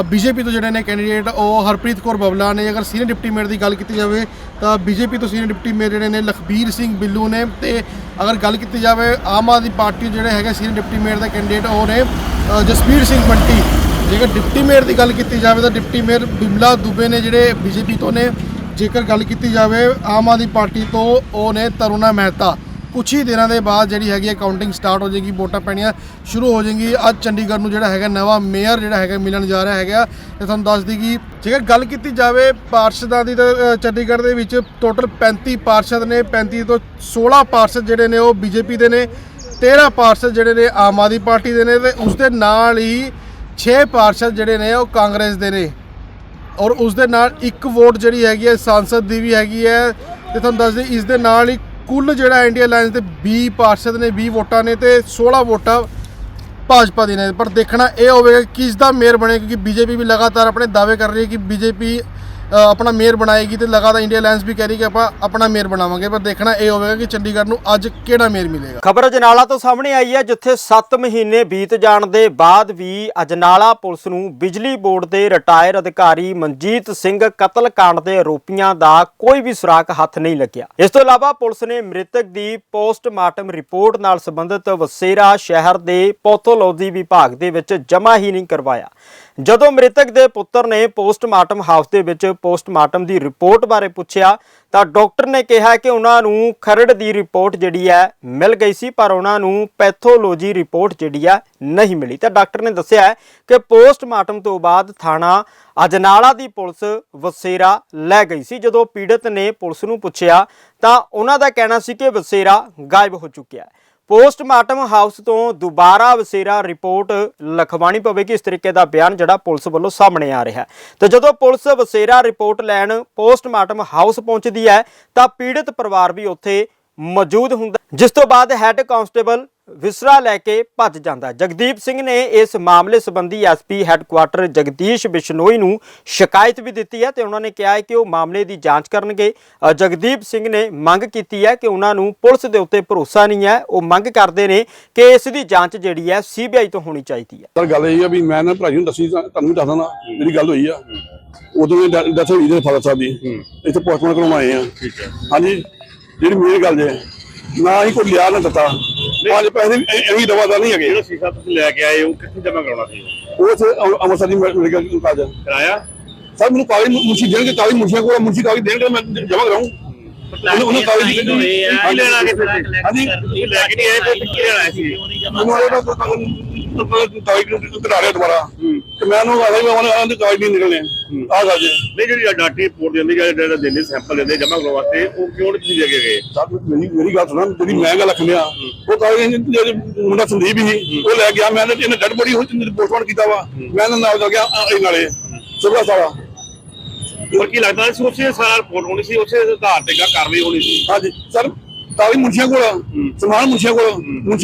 S3: ਬੀਜੇਪੀ ਤੋਂ ਜਿਹੜੇ ਨੇ ਕੈਂਡੀਡੇਟ ਉਹ ਹਰਪ੍ਰੀਤ ਕੌਰ ਬਬਲਾ ਨੇ। ਅਗਰ ਸੀਨੀਅਰ ਡਿਪਟੀ ਮੇਅਰ ਦੀ ਗੱਲ ਕੀਤੀ ਜਾਵੇ ਤਾਂ ਬੀਜੇਪੀ ਤੋਂ ਸੀਨੀਅਰ ਡਿਪਟੀ ਮੇਅਰ ਜਿਹੜੇ ਨੇ ਲਖਬੀਰ ਸਿੰਘ ਬਿੱਲੂ ਨੇ ਤੇ ਅਗਰ ਗੱਲ ਕੀਤੀ ਜਾਵੇ ਆਮ ਆਦਮੀ ਪਾਰਟੀ ਜਿਹੜੇ ਹੈਗੇ ਸੀਨੀਅਰ ਡਿਪਟੀ ਮੇਅਰ ਦਾ ਕੈਂਡੀਡੇਟ ਉਹ ਨੇ ਅ, ਜਸਵੀਰ ਸਿੰਘ ਬੰਟੀ ਜੇਕਰ ਡਿਪਟੀ ਮੇਅਰ ਦੀ ਗੱਲ ਕੀਤੀ ਜਾਵੇ ਤਾਂ ਡਿਪਟੀ ਮੇਅਰ ਬਿਮਲਾ ਦੁਬੇ ਨੇ ਜਿਹੜੇ ਬੀਜੇਪੀ ਤੋਂ ਨੇ। ਜੇਕਰ ਗੱਲ ਕੀਤੀ ਜਾਵੇ ਆਮ ਆਦਮੀ ਪਾਰਟੀ ਤੋਂ ਉਹ ਨੇ ਤਰੁਣਾ ਮਹਿਤਾ। ਕੁਛ ਹੀ ਦਿਨਾਂ ਦੇ ਬਾਅਦ ਜਿਹੜੀ ਹੈਗੀ ਹੈ ਕਾਊਂਟਿੰਗ ਸਟਾਰਟ ਹੋ ਜਾਏਗੀ, ਵੋਟਾਂ ਪੈਣੀਆਂ ਸ਼ੁਰੂ ਹੋ ਜਾਣਗੀ ਅੱਜ ਚੰਡੀਗੜ੍ਹ ਨੂੰ ਜਿਹੜਾ ਹੈਗਾ ਨਵਾਂ ਮੇਅਰ ਜਿਹੜਾ ਹੈਗਾ ਮਿਲਣ ਜਾ ਰਿਹਾ ਹੈਗਾ। ਤੇ ਤੁਹਾਨੂੰ ਦੱਸ ਦਈ ਕਿ ਜੇਕਰ ਗੱਲ ਕੀਤੀ ਜਾਵੇ ਪਾਰਸ਼ਦਾਂ ਦੀ ਤਾਂ ਚੰਡੀਗੜ੍ਹ ਦੇ ਵਿੱਚ ਟੋਟਲ 35 ਪਾਰਸ਼ਦ ਨੇ 35 ਤੋਂ 16 ਪਾਰਸ਼ਦ ਜਿਹੜੇ ਨੇ ਉਹ ਬੀਜੇਪੀ ਦੇ ਨੇ 13 ਪਾਰਸ਼ਦ ਜਿਹੜੇ ਨੇ ਆਮ ਆਦਮੀ ਪਾਰਟੀ ਦੇ ਨੇ ਤੇ ਉਸ ਦੇ ਨਾਲ ਹੀ 6 ਪਾਰਸ਼ਦ ਜਿਹੜੇ ਨੇ ਉਹ ਕਾਂਗਰਸ ਦੇ ਨੇ। ਔਰ ਉਸ ਦੇ ਨਾਲ ਇੱਕ ਵੋਟ ਜਿਹੜੀ ਹੈਗੀ ਹੈ, ਸੰਸਦ ਦੀ ਵੀ ਹੈਗੀ ਹੈ। ਤੇ ਤੁਹਾਨੂੰ ਦੱਸ ਦਈਏ, ਇਸ ਦੇ ਨਾਲ ਹੀ ਕੁੱਲ ਜਿਹੜਾ ਇੰਡੀਆ ਅਲਾਈਅੰਸ ਦੇ 20 ਪਾਰਸ਼ਦ ਨੇ 20 ਵੋਟਾਂ ਨੇ ਤੇ 16 ਵੋਟਾਂ ਭਾਜਪਾ ਦੀ ਨੇ। ਪਰ ਦੇਖਣਾ ਇਹ ਹੋਵੇਗਾ ਕਿ ਕਿਸ ਦਾ ਮੇਅਰ ਬਣੇ ਕਿਉਂਕਿ ਬੀਜੇਪੀ ਵੀ ਲਗਾਤਾਰ ਆਪਣੇ ਦਾਅਵੇ ਕਰ ਰਹੀ ਹੈ ਕਿ ਬੀਜੇਪੀ ਆਪਣਾ ਮੇਅਰ ਬਣਾਏਗੀ ਤੇ ਲਗਾਤਾਰ ਇੰਡੀਆ ਅਲਾਈਅੰਸ ਵੀ ਕਹਿ ਰਹੀ ਕਿ ਆਪਾਂ ਆਪਣਾ ਮੇਅਰ ਬਣਾਵਾਂਗੇ, ਪਰ ਦੇਖਣਾ ਇਹ ਹੋਵੇਗਾ ਕਿ ਚੰਡੀਗੜ੍ਹ ਨੂੰ ਅੱਜ ਕਿਹੜਾ ਮੇਅਰ ਮਿਲੇਗਾ।
S1: ਖਬਰ ਅਜਨਾਲਾ ਤੋਂ ਸਾਹਮਣੇ ਆਈ ਹੈ, ਜਿੱਥੇ 7 ਮਹੀਨੇ ਬੀਤ ਜਾਣ ਦੇ ਬਾਅਦ ਵੀ ਅਜਨਾਲਾ ਪੁਲਿਸ ਨੂੰ ਬਿਜਲੀ ਬੋਰਡ ਦੇ ਰਿਟਾਇਰ ਅਧਿਕਾਰੀ ਮਨਜੀਤ ਸਿੰਘ ਕਤਲकांड ਦੇ ਆਰੋਪੀਆਂ ਦਾ ਕੋਈ ਵੀ ਸੁਰਾਗ ਹੱਥ ਨਹੀਂ ਲੱਗਿਆ। ਇਸ ਤੋਂ ਇਲਾਵਾ ਪੁਲਿਸ ਨੇ ਮ੍ਰਿਤਕ ਦੀ ਪੋਸਟਮਾਰਟਮ ਰਿਪੋਰਟ ਨਾਲ ਸੰਬੰਧਿਤ ਵਸੇਰਾ ਸ਼ਹਿਰ ਦੇ ਪੈਥੋਲੋਜੀ ਵਿਭਾਗ ਦੇ ਵਿੱਚ ਜਮ੍ਹਾਂ ਹੀ ਨਹੀਂ ਕਰਵਾਇਆ। ਜਦੋਂ ਮ੍ਰਿਤਕ ਦੇ ਪੁੱਤਰ ਨੇ ਪੋਸਟਮਾਰਟਮ ਹਾਊਸ ਦੇ ਵਿੱਚ ਪੋਸਟਮਾਰਟਮ ਦੀ ਰਿਪੋਰਟ ਬਾਰੇ ਪੁੱਛਿਆ, ਤਾਂ ਡਾਕਟਰ ਨੇ ਕਿਹਾ ਕਿ ਉਹਨਾਂ ਨੂੰ ਖਰੜ ਦੀ ਰਿਪੋਰਟ ਜਿਹੜੀ ਹੈ ਮਿਲ ਗਈ ਸੀ, ਪਰ ਉਹਨਾਂ ਨੂੰ ਪੈਥੋਲੋਜੀ ਰਿਪੋਰਟ ਜਿਹੜੀ ਹੈ ਨਹੀਂ ਮਿਲੀ। ਤਾਂ ਡਾਕਟਰ ਨੇ ਦੱਸਿਆ ਕਿ ਪੋਸਟਮਾਰਟਮ ਤੋਂ ਬਾਅਦ ਥਾਣਾ ਅਜਨਾਲਾ ਦੀ ਪੁਲਿਸ ਵਸੇਰਾ ਲੈ ਗਈ ਸੀ। ਜਦੋਂ ਪੀੜਤ ਨੇ ਪੁਲਿਸ ਨੂੰ ਪੁੱਛਿਆ, ਤਾਂ ਉਹਨਾਂ ਦਾ ਕਹਿਣਾ ਸੀ ਕਿ ਵਸੇਰਾ ਗਾਇਬ ਹੋ ਚੁੱਕਿਆ ਹੈ। ਪੋਸਟਮਾਰਟਮ ਹਾਊਸ ਤੋਂ ਦੁਬਾਰਾ ਵਸੇਰਾ ਰਿਪੋਰਟ ਲਖਵਾਣੀ ਪਵੇਗੀ। ਇਸ ਤਰੀਕੇ ਦਾ ਬਿਆਨ ਜਿਹੜਾ ਪੁਲਿਸ ਵੱਲੋਂ ਸਾਹਮਣੇ ਆ ਰਿਹਾ ਹੈ। ਤੇ ਜਦੋਂ ਪੁਲਿਸ ਵਸੇਰਾ ਰਿਪੋਰਟ ਲੈਣ ਪੋਸਟਮਾਰਟਮ ਹਾਊਸ ਪਹੁੰਚਦੀ ਹੈ, ਤਾਂ ਪੀੜਤ ਪਰਿਵਾਰ ਵੀ ਉੱਥੇ ਮੌਜੂਦ ਹੁੰਦਾ ਜਿਸ ਤੋਂ ਬਾਅਦ ਹੈੱਡ ਕਾਂਸਟੇਬਲ ਵਿਸਰਾ ਲੈ ਕੇ ਭੱਜ ਜਾਂਦਾ। ਜਗਦੀਪ ਸਿੰਘ ਨੇ ਇਸ ਮਾਮਲੇ ਸੰਬੰਧੀ ਐਸਪੀ ਹੈੱਡਕੁਆਟਰ ਜਗਦੀਸ਼ ਬਿਸ਼ਨੋਈ ਨੂੰ ਸ਼ਿਕਾਇਤ ਵੀ ਦਿੱਤੀ ਹੈ ਤੇ ਉਹਨਾਂ ਨੇ ਕਿਹਾ ਹੈ ਕਿ ਉਹ ਮਾਮਲੇ ਦੀ ਜਾਂਚ ਕਰਨਗੇ। ਅ, ਜਗਦੀਪ ਸਿੰਘ ਨੇ ਮੰਗ ਕੀਤੀ ਹੈ ਕਿ ਉਹਨਾਂ ਨੂੰ ਪੁਲਿਸ ਦੇ ਉੱਤੇ ਭਰੋਸਾ ਨਹੀਂ ਹੈ। ਉਹ ਮੰਗ ਕਰਦੇ ਨੇ ਕਿ ਇਸ ਦੀ ਜਾਂਚ ਜਿਹੜੀ ਹੈ ਸੀਬੀਆਈ ਤੋਂ ਹੋਣੀ ਚਾਹੀਦੀ ਹੈ।
S4: ਸਰ ਗੱਲ ਇਹ ਆ ਵੀ ਮੈਂ ਨਾ ਭਰਾ ਜੀ ਨੂੰ ਦੱਸੀ ਤਾਂ- ਤੁਹਾਨੂੰ ਵੀ ਦੱਸਦਾ ਨਾ ਜਿਹੜੀ ਗੱਲ ਹੋਈ ਆ। ਉਦੋਂ ਇਹ ਦੱਸ ਹੋਈ ਦੇ ਫਾਦਰ ਸਾਹਿਬ ਦੀ। ਇੱਥੇ ਪੋਸਟਮਾਰਟਮ ਕਰਵਾਉਣ ਆਏ ਆ। ਠੀਕ ਹੈ। ਹਾਂਜੀ। ਜਿਹੜੀ ਮੇਰੀ ਗੱਲ ਜੇ ਨਾ ਹੀ ਕੋਈ ਲਿਆ ਨਾ ਦਿੱਤਾ। ਪੰਜ ਪੈਸੇ ਐਵੇਂ ਦਵਾਦਾ ਨਹੀਂ ਹੈਗੇ।
S5: ਜਿਹੜਾ ਸ਼ੀਸ਼ਾ ਤੁਸੀਂ ਲੈ ਕੇ ਆਏ ਹੋ ਕਿੱਥੇ ਜਮ੍ਹਾਂ ਕਰਾਉਣਾ ਸੀ?
S4: ਉਹ ਅੰਮ੍ਰਿ- ਅੰਮ੍ਰਿਤਸਰ ਦੀ ਮੈਡੀਕਲ ਕਾਲਜ
S5: ਕਰਾਇਆ?
S4: ਸਰ ਮੈਨੂੰ ਕਾਗਜ਼ ਮੁਨਸ਼ੀ ਦੇਣਗੇ ਕਾਗਜ਼ ਮੁਨਸ਼ੀਆਂ ਕੋਲ ਮੁਨਸ਼ੀ ਕਾਗਜ਼ ਦੇਣਗੇ ਮੈਂ ਜਮ੍ਹਾਂ ਕਰਾਉਂ ਉਹਨੂੰ ਉਹਨੂੰ ਕਾਗਜ਼
S5: ਕੀ ਲੈਣਾ ਕਿੱਥੇ ਸੀ?
S4: ਹਾਂਜੀ।
S5: ਤੁਸੀਂ ਲੈ ਕੇ ਨਹੀਂ ਆਏ ਕੋਈ ਕੀ ਲੈਣਾ ਸੀ?
S4: ਮੈਨੂੰ ਆਇਆ ਤਾਂ ਕਾਗਜ਼ ਕਾਗਜ਼ ਕਢਾ ਰਿਹਾ ਦੁਬਾਰਾ ਤੇ ਮੈਂ ਉਹਨੂੰ ਆਖਿਆ ਵੀ ਉਹਨਾਂ ਦੇ ਕਾਗਜ਼ ਨਹੀਂ ਨਿਕਲਣੇ ਆਹ ਗੱਲ
S5: ਨਹੀਂ ਜਿਹੜੀ ਡਾਟੀ ਰਿਪੋਰਟ ਦਿੰਦੀ ਜਾਂ ਜਿਹੜਾ ਦਿੰਦੇ ਸੈਂਪਲ ਦਿੰਦੇ ਜਮ੍ਹਾਂ ਕਰਾਉਣ ਵਾਸਤੇ ਉਹ ਕਿਉਂ ਨਹੀਂ ਲੈ ਕੇ ਗਏ
S4: ਸਰ ਮੇਰੀ ਮੇਰੀ ਗੱਲ ਸੁਣਾ ਜਿਹੜੀ ਮੈਂ ਗੱਲ ਰੱਖਣਿਆ ਉਹ ਕਾਗਜ਼ ਜਿਹੜੇ ਮੁੰਡਾ ਸੰਦੀਪ ਹੀ ਉਹ ਲੈ ਗਿਆ ਮੈਂ ਇਹਨੇ ਡੈਡ ਬੋਡੀ ਹੋ ਚੰਦੀ ਪੋਸਟਮਾਰਟਮ ਕੀਤਾ ਵਾ ਮੈਂ ਇਹਨਾਂ ਨਾਲ ਗਿਆ ਇਹ ਨਾਲੇ ਸੁਬਾ ਸਾਰਾ
S5: ਪਰ ਕੀ ਲੱਗਦਾ ਸੀ ਉਸੇ ਸਾਰਾ ਰਿਪੋਰਟ ਹੋਣੀ ਸੀ ਉਸੇ ਆਧਾਰ ਤੇ ਕਾਰਵਾਈ ਹੋਣੀ ਸੀ
S4: ਹਾਂਜੀ ਸਰ ਕਾਗਜ਼ ਮੁਨਸ਼ੀਆਂ ਕੋਲ ਆ, ਸਮਾਨ ਮੁਨਸ਼ੀਆਂ ਕੋਲ ਆ।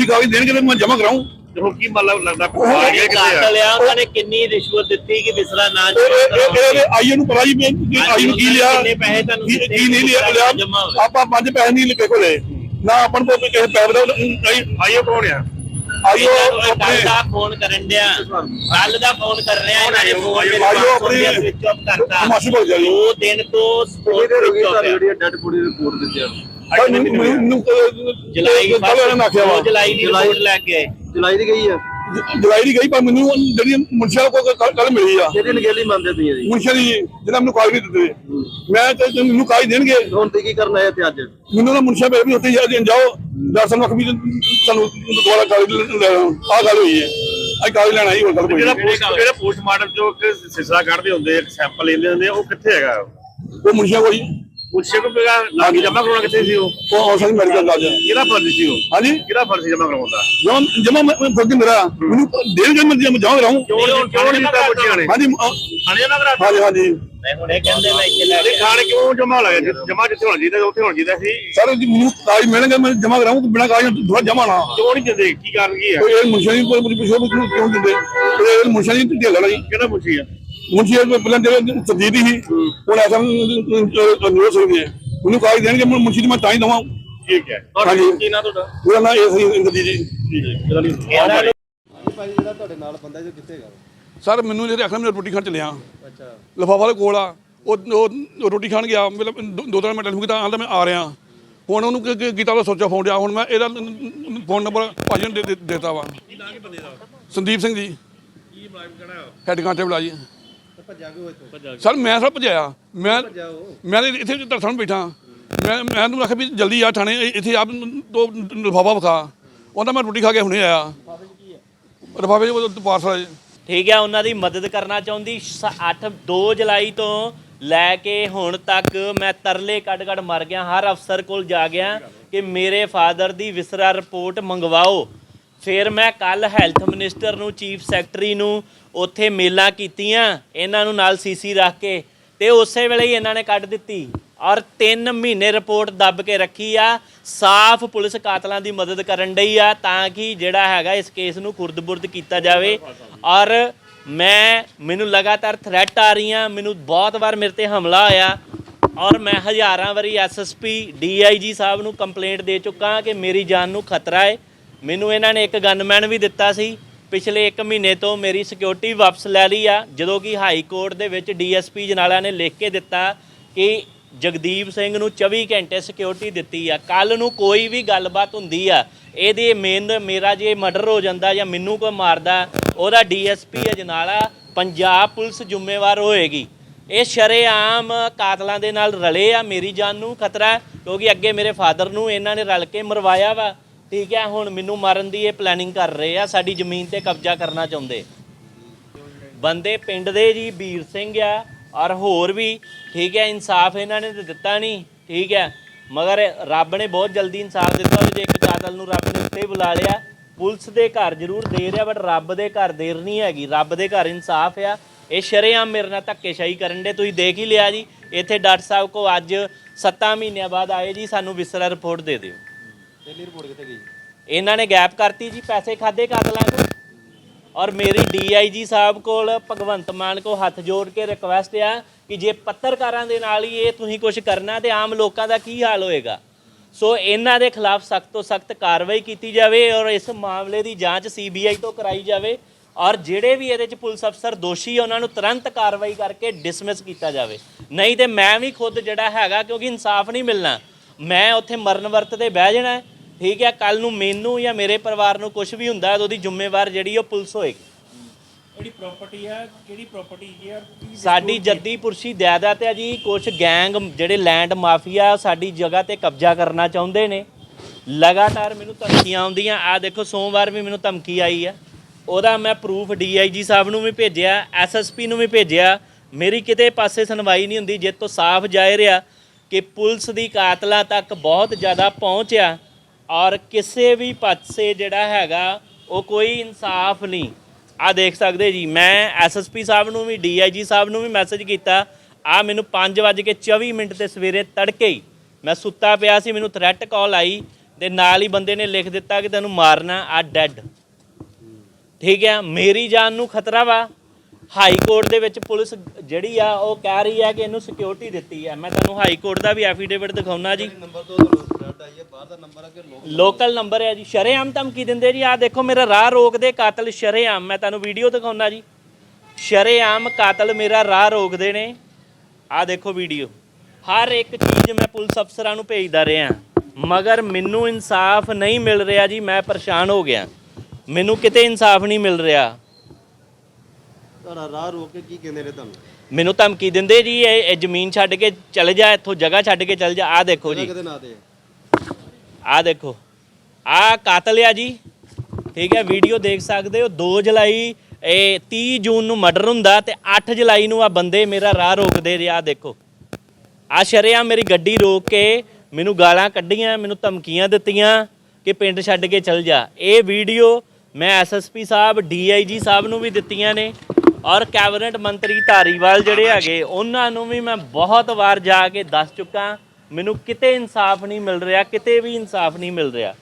S4: ਕਾਗਜ਼ ਦੇਣਗੇ ਤੇ ਮੈਂ ਜਮ੍ਹਾਂ ਕਰਾਉਂ
S5: ਤੇ ਹੁਣ ਕੀ ਮਤਲਬ ਲੱਗਦਾ
S4: ਉਹ
S5: ਆ ਗਿਆ ਕਿੱਥੇ ਆ?
S6: ਕਾਤਲ ਆ ਉਹਨਾਂ ਨੇ ਕਿੰਨੀ ਰਿਸ਼ਵਤ ਦਿੱਤੀ ਕਿ ਵਿਸਰਾ ਨਾ
S4: ਇਹ ਆਈਏ ਨੂੰ ਪਤਾ ਜੀ ਕਿ ਆਈ ਨੂੰ ਕੀ ਲਿਆ?
S6: ਕਿੰਨੇ ਪੈਸੇ ਤੁਹਾਨੂੰ
S4: ਕੀ
S6: ਦਿੱਤੇ
S4: ਕੀ ਨਹੀਂ ਲਿਆ? ਲਿਆ। ਆਪਾਂ ਪੰਜ ਪੈਸੇ ਨਹੀਂ ਲਿਖੇ ਕੋਲੇ। ਨਾ ਆਪਾਂ ਨੂੰ ਕੋਈ ਕਿਸੇ ਪੈਸੇ ਦਾ
S5: ਆਈਓ ਕੌਣ ਆ?
S4: ਆਈਓ
S6: ਕੱਲ
S4: ਆਪਣੇ
S6: ਦਾ ਫੋਨ ਕਰਨ ਡਿਆ। ਕੱਲ ਦਾ ਫੋਨ ਕਰ ਰਿਹਾ ਇਹਨਾਂ ਨੇ ਫੋਨ ਮੇਰੇ
S4: ਆਇਓ
S6: ਕੋਲ
S4: ਆਪਣੀ
S6: ਸਵਿਚ ਆਫ ਕਰਤਾ।
S4: ਮਾਸੀ ਕੋਲ ਜਾਈ
S6: ਦੋ ਦਿਨ ਤੋਂ ਫੋਨ ਸਵਿਚ ਆਫ ਹੈ
S5: ਡੈਡ ਬੋਡੀ ਰਿਪੋਰਟ ਦਿੱਤੀ ਆ?
S6: ਜੁਲਾਈ ਜੁਲਾਈ ਦੀ ਰਿਪੋਰਟ ਲੈ ਕੇ ਆਏ।
S7: ਜੁਲਾਈ ਦੀ ਗਈ ਆ।
S4: ਜ- ਜੁਲਾਈ ਦੀ ਗਈ ਪਰ ਮੈਨੂੰ ਜਿਹੜੀ ਮੁਨਸ਼ੀਆ ਕੋਲ ਕੱਲ ਮਿਲੀ ਆ।
S7: ਕਿਹਦੀ ਨਗੇਲੀ ਮੰਨਦੇ ਤੁਸੀਂ ਜੀ
S4: ਮੁਨਸ਼ੀਆ ਦੀ ਜਿਹੜਾ ਮੈਨੂੰ ਕਾਗਜ਼ ਨਹੀਂ ਦਿੱਤੇ। ਮੈਂ ਤੇ ਤੇ ਮੈਨੂੰ ਕਾਗਜ਼ ਦੇਣਗੇ।
S7: ਹੁਣ ਤੇ ਕੀ ਕਰਨ ਆਏ ਤੇ ਅੱਜ?
S4: ਮੈਨੂੰ ਨਾ ਮੁਨਸ਼ੀਆ ਮੇਰੇ ਵੀ ਉੱਤੇ ਜਾ ਕੇ ਜਾਓ। ਦਰਸ਼ਨ ਵਕਤ ਵੀ ਤੁਹਾਨੂੰ ਦੁਬਾਰਾ ਕਾਗਜ਼ ਲੈ ਆ ਗੱਲ ਹੋਈ ਹੈ। ਅੱਜ ਕਾਗਜ਼ ਲੈਣਾ ਹੀ ਹੋਰ ਗੱਲ ਕੋਈ
S5: ਜਿਹੜਾ
S4: ਨਹੀਂ।
S5: post- ਜਿਹੜਾ ਪੋਸਟਮਾਰਟਮ ਚੋਂ ਇੱਕ ਸਿਸਾ ਕੱਢਦੇ ਹੁੰਦੇ ਇੱਕ ਸੈਂਪਲ ਲੈਂਦੇ ਹੁੰਦੇ ਆ, ਉਹ ਕਿੱਥੇ ਹੈਗਾ?
S4: ਉਹ ਮੁਨਸ਼ੀਆ ਕੋਈ
S5: ਪੁੱਛੇ ਕੋ ਪਏਗਾ ਲਾਗੀ ਜਮ੍ਹਾਂ ਕਰਾਉਣਾ ਕਿੱਥੇ ਸੀ ਉਹ?
S4: ਉਹ ਔਸਾ ਮੈਡੀਕਲ ਕਾਲਜ
S5: ਕਿਹਦਾ ਫਰਜ਼ ਸੀ ਉਹ?
S4: ਹਾਂਜੀ।
S5: ਕਿਹਦਾ ਫਰਜ਼ ਸੀ ਜਮ੍ਹਾਂ ਕਰਾਉਣ ਦਾ?
S4: ਜਮਾ ਜਮਾ ਮੈਂ ਫ਼ਰਕ ਮੇਰਾ। ਮੈਨੂੰ ਮੈਂ ਜਮਾ ਜਾਉਂ ਰਹਾ।
S5: ਕਿਉਂ ਨਹੀਂ ਕਿਉਂ ਨਹੀਂ ਦਿੱਤਾ ਪੁੱਛਿਆ ਨੇ?
S4: ਹਾਂਜੀ
S5: ਖਾਣੇ ਕਰਾ
S4: ਹਾਂਜੀ ਹਾਂਜੀ।
S6: ਮੈਂ ਹੁਣੇ ਕਹਿੰਦੇ ਮੈਂ ਇੱਥੇ ਲੈ
S5: ਤੇ
S6: ਕੇ
S5: ਖਾਣੇ ਕਿਉਂ ਜਮ੍ਹਾਂ ਲਾਇਆ? ਜਮ੍ਹਾਂ ਜਿੱਥੇ ਹੋਣਾ ਚਾਹੀਦਾ ਉੱਥੇ ਹੋਣਾ ਚਾਹੀਦਾ ਸੀ।
S4: ਸਰ ਜੀ ਮੈਨੂੰ ਕਾਗਜ਼ ਮਿਲਣਗੇ ਮੈਂ ਜਮਾ ਕਰਾਉਂ ਬਿਨਾਂ ਕਾਗਜ਼ ਥੋੜਾ ਜਮਾ ਨਾ
S5: ਕਿਉਂ ਨਹੀਂ ਦਿੰਦੇ? ਕੀ ਕਾਰਨ ਕੀ ਹੈ?
S4: ਕੋਈ ਇਹ ਮੁਨਸ਼ੀ ਕੋਈ ਪਿਛੋ ਕਿਉਂ ਕਿਉਂ ਦਿੰਦੇ? ਇਹ ਮੁਨਸ਼ੀ ਦੀ ਢਿੱਲ ਲੈਣਾ ਜੀ।
S5: ਕਿਹੜਾ ਪੁੱਛੀ ਆ?
S4: ਮੁਨਸ਼ੀ ਇਹ ਪਹਿਲਾਂ ਜਿਹੜੇ ਸਰਜੀਤ ਹੀ ਹੁਣ ਐਸਾ ਨਿਊਜ਼ ਸੁਣੀ ਹੈ। ਉਹਨੂੰ ਕਾਗਜ਼ ਦੇਣਗੇ ਮੈਂ ਮੁਨਸ਼ੀ ਦੀ ਮੈਂ ਤਾਂ ਹੀ ਦਵਾਂ।
S5: ਠੀਕ ਹੈ।
S4: ਹਾਂਜੀ।
S5: ਕੀ ਨਾ ਤੁਹਾਡਾ?
S4: ਉਹਦਾ ਨਾਂ ਇਹ ਸਹੀ ਇੰਦਰਜੀਤ ਜੀ।
S6: ਇਹਨਾਂ ਨੂੰ
S7: ਭਾਈ ਜਿਹੜਾ ਤੁਹਾਡੇ ਨਾਲ ਬੰਦਾ ਜੋ ਕਿੱਥੇ ਹੈਗਾ?
S4: ਸਰ ਮੈਨੂੰ ਜਿਹੜੇ ਆਖਣਾ ਮੈਂ ਰੋਟੀ ਖਾਣ ਚੱਲਿਆ। ਅੱਛਾ। ਲਫਾਫਾ ਦੇ ਕੋਲ ਆ। ਉਹ ਰੋਟੀ ਖਾਣ ਗਿਆ। ਮਤਲਬ ਦੋ- ਤਿੰਨ ਮਿੰਟ ਟੈਲੀਫੋਨ ਕੀਤਾ ਆਂਦਾ ਮੈਂ ਆ ਰਿਹਾ। ਹੁਣ ਉਹਨੂੰ ਕੀ- ਕੀ ਕੀਤਾ ਉਹਦਾ ਸੋਚਿਆ ਫੋਨ ਡਿਆ ਹੁਣ ਮੈਂ ਇਹਦਾ ਫੋਨ ਨੰਬਰ ਭਾਜੀ ਨੂੰ ਦੇ- ਦੇਤਾ ਵਾ। ਸੰਦੀਪ ਸਿੰਘ ਜੀ। ਹੈਡ ਕਾਂਸਟੇਬਲ ਆ ਜੀ।
S7: ਇੱਥੋਂ?
S4: ਸਰ ਮੈਂ ਸਰ ਭਜਾਇਆ ਮੈਂ ਮੈਂ ਤਾਂ ਇੱਥੇ ਤਰਸਣ ਬੈਠਾ। ਮੈਂ ਮੈਂ ਉਹਨੂੰ ਆਖਿਆ ਵੀ ਜਲਦੀ ਆ ਥਾਣੇ ਇ- ਇੱਥੇ ਆਪ ਦੋ ਲਫਾਫਾ ਵਿਖਾ। ਉਹਦਾ ਮੈਂ ਰੋਟੀ ਖਾ ਕੇ ਹੁਣੇ ਆਇਆ। ਲਫਾਫੇ ਉਹ ਪਾਰਸਲ ਆ ਜੀ।
S6: ਠੀਕ ਹੈ ਉਹਨਾਂ ਦੀ ਮਦਦ ਕਰਨਾ ਚਾਹੁੰਦੀ। 8 2 ਜੁਲਾਈ ਤੋਂ ਲੈ ਕੇ ਹੁਣ ਤੱਕ ਮੈਂ ਤਰਲੇ ਕੱਢ ਕੱਢ ਮਰ ਗਿਆ। ਹਰ ਅਫਸਰ ਕੋਲ ਜਾ ਗਿਆ ਕਿ ਮੇਰੇ ਫਾਦਰ ਦੀ ਵਿਸਰਾ ਰਿਪੋਰਟ ਮੰਗਵਾਓ। ਫਿਰ ਮੈਂ ਕੱਲ ਹੈਲਥ ਮਿਨਿਸਟਰ ਨੂੰ ਚੀਫ ਸੈਕਟਰੀ ਨੂੰ ਉੱਥੇ ਮੇਲਾਂ ਕੀਤੀਆਂ, ਇਹਨਾਂ ਨੂੰ ਨਾਲ ਸੀਸੀ ਰੱਖ ਕੇ ਤੇ ਉਸੇ ਵੇਲੇ ਹੀ ਇਹਨਾਂ ਨੇ ਕੱਢ ਦਿੱਤੀ। ਔਰ 3 ਮਹੀਨੇ ਰਿਪੋਰਟ ਦੱਬ ਕੇ ਰੱਖੀ ਆ, ਸਾਫ਼ ਪੁਲਿਸ ਕਾਤਲਾਂ ਦੀ ਮਦਦ ਕਰਨ ਡਈ ਆ ਤਾਂ ਕਿ ਜਿਹੜਾ ਹੈਗਾ ਇਸ ਕੇਸ ਨੂੰ ਖੁਰਦ-ਬੁਰਦ ਕੀਤਾ ਜਾਵੇ। ਔਰ ਮੈਂ, ਮੈਨੂੰ ਲਗਾਤਾਰ ਥ੍ਰੈਟ ਆ ਰਹੀਆਂ, ਮੈਨੂੰ ਬਹੁਤ ਵਾਰ ਮੇਰੇ ਤੇ ਹਮਲਾ ਹੋਇਆ। ਔਰ ਮੈਂ ਹਜ਼ਾਰਾਂ ਵਾਰੀ ਐਸਐਸਪੀ ਡੀਆਈਜੀ ਸਾਹਿਬ ਨੂੰ ਕੰਪਲੇਂਟ ਦੇ ਚੁੱਕਾ ਕਿ ਮੇਰੀ ਜਾਨ ਨੂੰ ਖਤਰਾ ਹੈ ਮੈਨੂੰ ਇਹਨਾਂ ਨੇ ਇੱਕ ਗਨਮੈਨ ਵੀ ਦਿੱਤਾ ਸੀ। ਪਿਛਲੇ 1 ਮਹੀਨੇ ਤੋਂ ਮੇਰੀ ਸਿਕਿਉਰਿਟੀ ਵਾਪਸ ਲੈ ਲਈ ਆ, ਜਦੋਂ ਕਿ ਹਾਈ ਕੋਰਟ ਦੇ ਵਿੱਚ ਡੀਐਸਪੀ ਜਨਾਲਾ ਨੇ ਲਿਖ ਕੇ ਦਿੱਤਾ ਕਿ ਜਗਦੀਪ ਸਿੰਘ ਨੂੰ 24 ਘੰਟੇ ਸਿਕਿਉਰਿਟੀ ਦਿੱਤੀ ਆ। ਕੱਲ ਨੂੰ ਕੋਈ ਵੀ ਗੱਲਬਾਤ ਹੁੰਦੀ ਆ, ਇਹਦੇ ਮੇਨ ਮੇਰਾ ਜੇ ਮਰਡਰ ਹੋ ਜਾਂਦਾ ਜਾਂ ਮੈਨੂੰ ਕੋਈ ਮਾਰਦਾ, ਉਹਦਾ ਡੀਐਸਪੀ ਅਜਨਾਲਾ ਪੰਜਾਬ ਪੁਲਿਸ ਜ਼ਿੰਮੇਵਾਰ ਹੋਏਗੀ। ਇਹ ਸ਼ਰੇਆਮ ਕਾਤਲਾਂ ਦੇ ਨਾਲ ਰਲੇ ਆ, ਮੇਰੀ ਜਾਨ ਨੂੰ ਖਤਰਾ, ਕਿਉਂਕਿ ਅੱਗੇ ਮੇਰੇ ਫਾਦਰ ਨੂੰ ਇਹਨਾਂ ਨੇ ਰਲ ਕੇ ਮਰਵਾਇਆ ਵਾ। ਠੀਕ ਹੈ, ਹੁਣ ਮੈਨੂੰ ਮਾਰਨ ਦੀ ਇਹ ਪਲੈਨਿੰਗ ਕਰ ਰਹੇ ਆ, ਸਾਡੀ ਜ਼ਮੀਨ ਤੇ ਕਬਜ਼ਾ ਕਰਨਾ ਚਾਹੁੰਦੇ। ਬੰਦੇ ਪਿੰਡ ਦੇ ਜੀ, ਵੀਰ ਸਿੰਘ ਆ, ਔਰ ਹੋਰ ਵੀ, ਠੀਕ ਹੈ, ਇਨਸਾਫ ਇਹਨਾਂ ਨੇ ਤਾਂ ਦਿੱਤਾ ਨਹੀਂ, ਠੀਕ ਹੈ। ਮਗਰ ਰੱਬ ਨੇ ਬਹੁਤ ਜਲਦੀ ਇਨਸਾਫ ਦਿੱਤਾ ਉਹਦੇ ਇੱਕ ਕਾਤਲ ਨੂੰ ਰੱਬ ਨੇ ਉੱਤੇ ਹੀ ਬੁਲਾ ਲਿਆ, ਪੁਲਿਸ ਦੇ ਘਰ ਜ਼ਰੂਰ ਦੇਰ ਆ ਬਟ ਰੱਬ ਦੇ ਘਰ ਦੇਰ ਨਹੀਂ ਹੈਗੀ, ਰੱਬ ਦੇ ਘਰ ਇਨਸਾਫ ਆ। ਇਹ ਸ਼ਰੇਆਮ ਮੇਰੇ ਨਾਲ ਧੱਕੇਸ਼ਾਹੀ ਕਰਨ ਦੇ ਤੁਸੀਂ ਦੇਖ ਹੀ ਲਿਆ ਜੀ, ਇੱਥੇ ਡਾਕਟਰ ਸਾਹਿਬ ਕੋ ਅੱਜ 7 ਮਹੀਨਿਆਂ ਬਾਅਦ ਆਏ ਜੀ, ਸਾਨੂੰ ਵਿਸਰਾ ਰਿਪੋਰਟ ਦੇ ਦਿਓ।
S7: ਪਹਿਲੀ ਰਿਪੋਰਟ ਕਿੱਥੇ ਗਈ?
S6: ਇਹਨਾਂ ਨੇ ਗੈਪ ਕਰਤੀ ਜੀ, ਪੈਸੇ ਖਾਦੇ ਕਾਤਲਾਂ ਕੋ ਔਰ ਮੇਰੀ ਡੀਆਈਜੀ ਸਾਹਿਬ ਕੋਲ ਭਗਵੰਤ ਮਾਨ ਕੋ ਹੱਥ ਜੋੜ ਕੇ ਰਿਕਵੈਸਟ ਆ ਕਿ ਜੇ ਪੱਤਰਕਾਰਾਂ ਦੇ ਨਾਲ ਹੀ ਇਹ ਤੁਸੀਂ ਕੁਝ ਕਰਨਾ ਤੇ ਆਮ ਲੋਕਾਂ ਦਾ ਕੀ ਹਾਲ ਹੋਏਗਾ। ਸੋ ਇਹਨਾਂ ਦੇ ਖਿਲਾਫ ਸਖਤ ਤੋਂ ਸਖਤ ਕਾਰਵਾਈ ਕੀਤੀ ਜਾਵੇ ਔਰ ਇਸ ਮਾਮਲੇ ਦੀ ਜਾਂਚ ਸੀਬੀਆਈ ਤੋਂ ਕਰਾਈ ਜਾਵੇ ਔਰ ਜਿਹੜੇ ਵੀ ਇਹਦੇ ਚ ਪੁਲਿਸ ਅਫਸਰ ਦੋਸ਼ੀ ਉਹਨਾਂ ਨੂੰ ਤੁਰੰਤ ਕਾਰਵਾਈ ਕਰਕੇ ਡਿਸਮਿਸ ਕੀਤਾ ਜਾਵੇ। ਨਹੀਂ ਤੇ ਮੈਂ ਵੀ ਖੁਦ ਜਿਹੜਾ ਹੈਗਾ ਕਿਉਂਕਿ ਇਨਸਾਫ ਨਹੀਂ ਮਿਲਣਾ। ਮੈਂ ਉੱਥੇ ਮਰਨ ਵਰਤ ਤੇ ਬਹਿ ਜਾਣਾ ਠੀਕ ਹੈ ਕੱਲ ਨੂੰ ਮੈਨੂੰ ਜਾਂ ਮੇਰੇ ਪਰਿਵਾਰ ਨੂੰ ਕੁਝ ਵੀ ਹੁੰਦਾ ਹੈ ਤਾਂ ਉਹਦੀ ਜ਼ਿੰਮੇਵਾਰ ਜਿਹੜੀ ਉਹ ਪੁਲਿਸ ਹੋਏਗੀ।
S8: ਜਿਹੜੀ ਪ੍ਰਾਪਰਟੀ ਹੈ ਕਿਹੜੀ ਪ੍ਰਾਪਰਟੀ ਹੈ ਔਰ ਕੀ
S6: ਸਾਡੀ ਜੱਦੀ ਪੁਰਸ਼ੀ ਜਾਇਦਾਦ ਹੈ ਜੀ ਕੁਝ ਗੈਂਗ ਜਿਹੜੇ ਲੈਂਡ ਮਾਫੀਆ ਸਾਡੀ ਜਗ੍ਹਾ ਤੇ ਕਬਜ਼ਾ ਕਰਨਾ ਚਾਹੁੰਦੇ ਨੇ। ਲਗਾਤਾਰ ਮੈਨੂੰ ਧਮਕੀਆਂ ਆਉਂਦੀਆਂ ਆ ਦੇਖੋ ਸੋਮਵਾਰ ਵੀ ਮੈਨੂੰ ਧਮਕੀ ਆਈ ਆ। ਉਹਦਾ ਮੈਂ ਪ੍ਰੂਫ ਡੀਆਈਜੀ ਸਾਹਿਬ ਨੂੰ ਵੀ ਭੇਜਿਆ ਐਸਐਸਪੀ ਨੂੰ ਵੀ ਭੇਜਿਆ। ਮੇਰੀ ਕਿਤੇ ਪਾਸੇ ਸੁਣਵਾਈ ਨਹੀਂ ਹੁੰਦੀ ਜੇ ਤੋਂ ਸਾਫ਼ ਜਾਇ ਰਿਹਾ ਕਿ ਪੁਲਿਸ ਦੀ ਕਾਤਲਾਂ ਤੱਕ ਬਹੁਤ ਜ਼ਿਆਦਾ ਪਹੁੰਚ ਆ। ਔਰ ਕਿਸੇ ਵੀ ਪਾਸੇ ਜਿਹੜਾ ਹੈਗਾ, ਉਹ ਕੋਈ ਇਨਸਾਫ ਨਹੀਂ। ਆ ਦੇਖ ਸਕਦੇ ਜੀ, ਮੈਂ ਐਸਐਸਪੀ ਸਾਹਿਬ ਨੂੰ ਵੀ ਡੀਆਈਜੀ ਸਾਹਿਬ ਨੂੰ ਵੀ ਮੈਸੇਜ ਕੀਤਾ। ਆ ਮੈਨੂੰ 5:24 ਮਿੰਟ ਤੇ ਸਵੇਰੇ ਤੜਕੇ ਹੀ ਮੈਂ ਸੁੱਤਾ ਪਿਆ ਸੀ, ਮੈਨੂੰ ਥ੍ਰੈਟ ਕਾਲ ਆਈ ਤੇ ਨਾਲ ਹੀ ਬੰਦੇ ਨੇ ਲਿਖ ਦਿੱਤਾ ਕਿ ਤੈਨੂੰ ਮਾਰਨਾ ਆ ਡੈੱਡ ਠੀਕ ਹੈ, ਮੇਰੀ ਜਾਨ ਨੂੰ ਖਤਰਾ ਵਾ। ਹਾਈ ਕੋਰਟ ਦੇ ਵਿੱਚ ਪੁਲਿਸ ਜਿਹੜੀ ਆ, ਉਹ ਕਹਿ ਰਹੀ ਹੈ ਕਿ ਇਹਨੂੰ ਸਿਕਿਉਰਿਟੀ ਦਿੱਤੀ ਆ। ਮੈਂ ਤੁਹਾਨੂੰ ਹਾਈ ਕੋਰਟ ਦਾ ਵੀ ਐਫੀਡੇਵਿਟ ਦਿਖਾਉਣਾ ਜੀ।
S7: ਨੰਬਰ 2
S6: ਲੋਕਲ ਨੰਬਰ ਹੈ ਜੀ। ਸ਼ਰੇਆਮ ਧਮਕੀ ਦਿੰਦੇ ਜੀ? ਆ ਦੇਖੋ ਮੇਰਾ ਰਾਹ ਰੋਕਦੇ ਕਾਤਲ ਸ਼ਰੇਆਮ। ਮੈਂ ਤੁਹਾਨੂੰ ਵੀਡੀਓ ਦਿਖਾਉਣਾ ਜੀ। ਸ਼ਰੇਆਮ ਕਾਤਲ ਮੇਰਾ ਰਾਹ ਰੋਕਦੇ ਨੇ। ਆ ਦੇਖੋ ਵੀਡੀਓ। ਹਰ ਇੱਕ ਚੀਜ਼ ਮੈਂ ਪੁਲਿਸ ਅਫਸਰਾਂ ਨੂੰ ਭੇਜਦਾ ਰਿਹਾ। ਮਗਰ ਮੈਨੂੰ ਇਨਸਾਫ ਨਹੀਂ ਮਿਲ ਰਿਹਾ ਜੀ। ਮੈਂ ਪਰੇਸ਼ਾਨ ਹੋ ਗਿਆ। ਮੈਨੂੰ ਕਿਤੇ ਇਨਸਾਫ ਨਹੀਂ ਮਿਲ ਰਿਹਾ।
S7: ਤੁਹਾਡਾ ਰਾਹ ਰੋਕ ਕੇ ਕੀ ਕਹਿੰਦੇ ਨੇ ਤੁਹਾਨੂੰ?
S6: ਮੈਨੂੰ ਧਮਕੀ ਦਿੰਦੇ ਜੀ ਇਹ ਇਹ ਜ਼ਮੀਨ ਛੱਡ ਕੇ ਚਲੇ ਜਾ ਇੱਥੋਂ ਜਗ੍ਹਾ ਛੱਡ ਕੇ ਚਲ ਜਾ। ਆ ਦੇਖੋ ਜੀ।
S7: ਨਾਂ?
S6: ਆ ਦੇਖੋ ਆ ਕਾਤਲ ਆ ਜੀ। ਠੀਕ ਹੈ, ਵੀਡੀਓ ਦੇਖ ਸਕਦੇ ਹੋ। 2 ਜੁਲਾਈ, ਇਹ 30 ਜੂਨ ਨੂੰ ਮਰਡਰ ਹੁੰਦਾ ਤੇ 8 ਜੁਲਾਈ ਨੂੰ ਆ ਬੰਦੇ ਮੇਰਾ ਰਾਹ ਰੋਕਦੇ ਰਿਹਾ ਦੇਖੋ। ਆ ਸ਼ਰਿਆ ਮੇਰੀ ਗੱਡੀ ਰੋਕ ਕੇ ਮੈਨੂੰ ਗਾਲਾਂ ਕੱਢੀਆਂ, ਮੈਨੂੰ ਧਮਕੀਆਂ ਦਿੱਤੀਆਂ ਕਿ ਪਿੰਡ ਛੱਡ ਕੇ ਚਲ ਜਾ। ਇਹ ਵੀਡੀਓ ਮੈਂ ਐਸਐਸਪੀ ਸਾਹਿਬ ਡੀਆਈਜੀ ਸਾਹਿਬ ਨੂੰ ਵੀ ਦਿੱਤੀਆਂ ਨੇ ਔਰ ਕੈਬਨਿਟ ਮੰਤਰੀ ਧਾਰੀਵਾਲ ਜਿਹੜੇ ਹੈਗੇ, ਉਹਨਾਂ ਨੂੰ ਵੀ ਮੈਂ ਬਹੁਤ ਵਾਰ ਜਾ ਕੇ ਦੱਸ ਚੁੱਕਾ। ਮੈਨੂੰ ਕਿਤੇ ਇਨਸਾਫ ਨਹੀਂ ਮਿਲ ਰਿਹਾ, ਕਿਤੇ ਵੀ ਇਨਸਾਫ ਨਹੀਂ ਮਿਲ ਰਿਹਾ।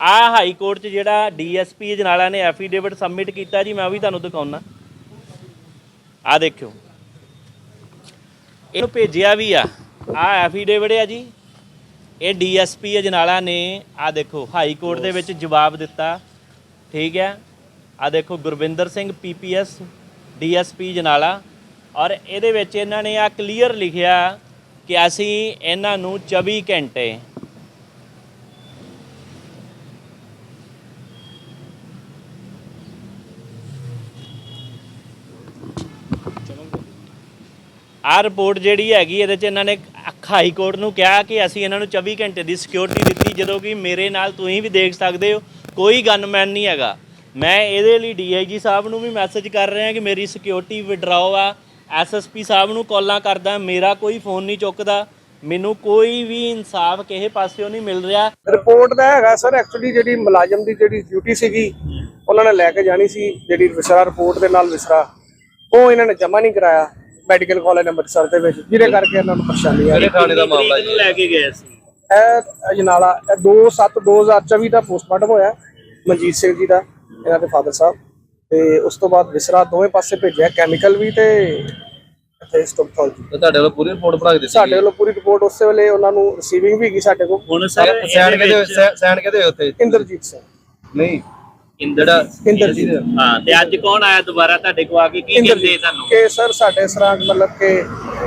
S6: ਆ ਹਾਈ ਕੋਰਟ 'ਚ ਜਿਹੜਾ ਡੀਐਸਪੀ ਜਨਾਲਾ ਨੇ ਐਫੀਡੇਵਿਟ ਸਬਮਿਟ ਕੀਤਾ ਜੀ, ਮੈਂ ਵੀ ਤੁਹਾਨੂੰ ਦਿਖਾਉਣਾ ਆ ਦੇਖਿਓ। ਇਹਨੂੰ ਭੇਜਿਆ ਵੀ ਆ। ਆ ਐਫੀਡੇਵਿਟ ਆ ਜੀ। ਇਹ ਡੀਐਸਪੀ ਅਜਨਾਲਾ ਨੇ, ਆ ਦੇਖੋ, ਹਾਈ ਕੋਰਟ ਦੇ ਵਿੱਚ ਜਵਾਬ ਦਿੱਤਾ। ਠੀਕ ਹੈ। ਆ ਦੇਖੋ, ਗੁਰਵਿੰਦਰ ਸਿੰਘ ਪੀਪੀਐਸ ਡੀਐਸਪੀ ਜਨਾਲਾ ਔਰ ਇਹਦੇ ਵਿੱਚ ਇਹਨਾਂ ਨੇ ਆ ਕਲੀਅਰ ਲਿਖਿਆ ਕਿ ਅਸੀਂ ਇਹਨਾਂ ਨੂੰ 24 ਘੰਟੇ ਆ ਰਿਪੋਰਟ ਜਿਹੜੀ ਹੈਗੀ, ਇਹਦੇ ਚ ਇਹਨਾਂ ਨੇ ਹਾਈ ਕੋਰਟ ਨੂੰ ਕਿਹਾ ਕਿ ਅਸੀਂ ਇਹਨਾਂ ਨੂੰ 24 ਘੰਟੇ ਦੀ ਸਿਕਿਉਰਿਟੀ ਦਿੱਤੀ, ਜਦੋਂ ਕਿ ਮੇਰੇ ਨਾਲ ਤੁਸੀਂ ਵੀ ਦੇਖ ਸਕਦੇ ਹੋ, ਕੋਈ ਗਨਮੈਨ ਨਹੀਂ ਹੈਗਾ। ਮੈਂ ਇਹਦੇ ਲਈ ਡੀਆਈਜੀ ਸਾਹਿਬ ਨੂੰ ਵੀ ਮੈਸੇਜ ਕਰ ਰਿਹਾ ਕਿ ਮੇਰੀ ਸਿਕਿਉਰਿਟੀ ਵਿਡਰਾਓ ਆ। ਐਸਐਸਪੀ ਸਾਹਿਬ ਨੂੰ ਕਾਲਾਂ ਕਰਦਾ ਮੇਰਾ ਕੋਈ ਫੋਨ ਨਹੀਂ ਚੁੱਕਦਾ ਮੈਨੂੰ ਕੋਈ ਵੀ ਇਨਸਾਫ ਕਿਸੇ ਪਾਸਿਓਂ ਨਹੀਂ ਮਿਲ ਰਿਹਾ।
S9: ਰਿਪੋਰਟ ਦਾ ਹੈਗਾ ਸਰ ਐਕਚੁਅਲੀ ਜਿਹੜੀ ਮੁਲਾਜ਼ਮ ਦੀ ਜਿਹੜੀ ਡਿਊਟੀ ਸੀਗੀ ਉਹਨਾਂ ਨੇ ਲੈ ਕੇ ਜਾਣੀ ਸੀ ਜਿਹੜੀ ਵਿਸਰਾ ਰਿਪੋਰਟ ਦੇ ਨਾਲ ਵਿਸਰਾ। ਉਹ ਇਹਨਾਂ ਨੇ ਜਮ੍ਹਾਂ ਨਹੀਂ ਕਰਾਇਆ ਮੈਡੀਕਲ ਕਾਲਜ ਅੰਮ੍ਰਿਤਸਰ ਦੇ ਵਿੱਚ ਜਿਹਦੇ ਕਰਕੇ ਇਹਨਾਂ ਨੂੰ ਪਰੇਸ਼ਾਨੀ ਆ ਰਹੀ
S6: ਥਾਣੇ ਦਾ ਮਾਮਲਾ ਜੀ? ਲੈ ਕੇ ਗਏ ਸੀ?
S9: ਇਹ ਅਜਨਾਲਾ ਇਹ 2/7 2024 ਦਾ ਪੋਸਟਮਾਰਟਮ ਹੋਇਆ ਮਨਜੀਤ ਸਿੰਘ ਜੀ ਦਾ ਇਹਨਾਂ ਦੇ ਫਾਦਰ ਸਾਹਿਬ। ਤੇ ਉਸ ਤੋਂ ਬਾਅਦ ਵਿਸਰਾ ਦੋਵੇਂ ਪਾਸੇ ਭੇਜਿਆ ਕੈਮੀਕਲ ਵੀ ਤੇ ਇੱਥੇ ਸਟੋਪਥੋਲੋਜੀ
S7: ਤੇ ਤੁਹਾਡੇ ਵੱਲੋਂ ਪੂਰੀ ਰਿਪੋਰਟ ਬਣਾ ਕੇ ਦਿੱਤੀ?
S9: ਸਾਡੇ ਵੱਲੋਂ ਪੂਰੀ ਰਿਪੋਰਟ ਉਸੇ ਵੇਲੇ ਉਹਨਾਂ ਨੂੰ ਰਿਸੀਵਿੰਗ ਵੀ ਹੈਗੀ ਸਾਡੇ ਕੋਲ।
S6: ਹੁਣ ਸਰ
S7: ਸੈਨ ਕਿਹਦੇ ਸੈਨ ਕਿਹਦੇ ਉੱਤੇ?
S9: ਇੰਦਰਜੀਤ ਸਿੰਘ।
S7: ਨਹੀਂ।
S6: ਇੰਦਰ
S9: ਇੰਦਰਜੀਤ।
S6: ਹਾਂ ਤੇ ਅੱਜ ਕੌਣ ਆਇਆ ਦੁਬਾਰਾ ਤੁਹਾਡੇ ਕੋਲ ਆ ਕੇ? ਕੀ ਕਹਿੰਦੇ ਤੁਹਾਨੂੰ?
S9: ਕਿ ਸਰ ਸਾਡੇ ਸਰਾਂਗ ਮਤਲਬ ਕਿ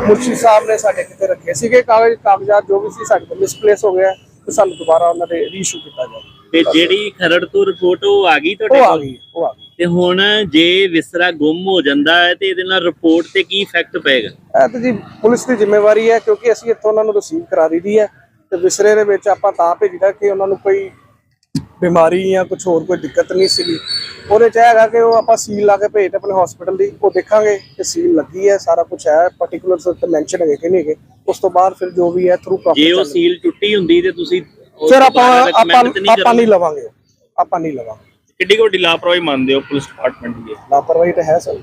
S9: ਮੁਰਸ਼ੀ ਸਾਹਿਬ ਨੇ ਸਾਡੇ ਕਿਤੇ ਰੱਖੇ ਸੀਗੇ ਕਾਗਜ਼ ਕਾਗਜ਼ਾਤ ਜੋ ਵੀ ਸੀ ਸਾਡੇ ਕੋਲ ਮਿਸਪਲੇਸ ਹੋ ਗਿਆ ਤੇ ਸਾਨੂੰ ਦੁਬਾਰਾ ਉਹਨਾਂ ਦੇ ਰੀਇਸ਼ੂ ਕੀਤਾ ਜਾਵੇ।
S6: ਤੇ ਜਿਹੜੀ ਖਰੜ ਤੋਂ ਰਿਪੋਰਟ ਉਹ ਆ ਗਈ ਤੁਹਾਡੇ
S9: ਉਹ ਆ
S6: ਕੋਲ?
S9: ਗਈ ਉਹ ਆ ਗਈ।
S6: ਤੇ ਹੁਣ ਜੇ ਵਿਸਰਾ ਗੁੰਮ ਹੋ ਜਾਂਦਾ ਹੈ ਤੇ ਇਹਦੇ ਨਾਲ ਰਿਪੋਰਟ ਤੇ ਕੀ ਇਫੈਕਟ ਪਏਗਾ?
S9: ਇਹ ਤਾਂ ਜੀ ਪੁਲਿਸ ਦੀ ਜ਼ਿੰਮੇਵਾਰੀ ਹੈ ਕਿਉਂਕਿ ਅਸੀਂ ਇੱਥੋਂ ਉਹਨਾਂ ਨੂੰ ਰਿਸੀਵ ਕਰਾ ਦਈਦੀ ਹੈ ਤੇ ਵਿਸਰੇ ਦੇ ਵਿੱਚ ਆਪਾਂ ਤਾਂ ਭੇਜੀਦਾ ਕਿ ਉਹਨਾਂ ਨੂੰ ਕੋਈ ਬਿਮਾਰੀ ਜਾਂ ਕੁਝ ਹੋਰ ਕੋਈ ਦਿੱਕਤ ਨਹੀਂ ਸੀਗੀ। ਉਹਦੇ ਚ ਹੈਗਾ ਕਿ ਉਹ ਆਪਾਂ ਸੀਲ ਲਾ ਕੇ ਭੇਜਦੇ ਆਪਣੇ ਹਸਪੀਟਲ ਦੀ ਉਹ ਦੇਖਾਂਗੇ ਕਿ ਸੀਲ ਲੱਗੀ ਹੈ ਸਾਰਾ ਕੁਝ ਹੈ ਪਾਰਟਿਕੂਲਰਸ ਉੱਤੇ ਮੈਂਸ਼ਨ ਹੈਗੇ ਕਿ ਨਹੀਂ ਹੈਗੇ। ਉਸ ਤੋਂ ਬਾਅਦ ਫਿਰ ਜੋ ਵੀ ਹੈ ਥਰੂ
S6: ਜੇ ਉਹ
S9: ਪ੍ਰੋਸੈਸ
S6: ਸੀਲ ਟੁੱਟੀ ਹੁੰਦੀ ਤੇ ਤੁਸੀਂ
S9: ਫਿਰ ਆਪਾਂ ਆਪਾਂ
S6: ਤਾਂ
S9: ਆਪਾਂ ਨਹੀਂ? ਲਵਾਂਗੇ ਆਪਾਂ ਨਹੀਂ ਲਵਾਂਗੇ।
S8: ਕਿੱਡੀ ਕੁ ਵੱਡੀ ਲਾਪਰਵਾਹੀ ਮੰਨਦੇ ਹੋ ਪੁਲਿਸ ਡਿਪਾਰਟਮੈਂਟ ਦੀ ਇਹ?
S9: ਲਾਪਰਵਾਹੀ ਤਾਂ ਹੈ ਸਰ।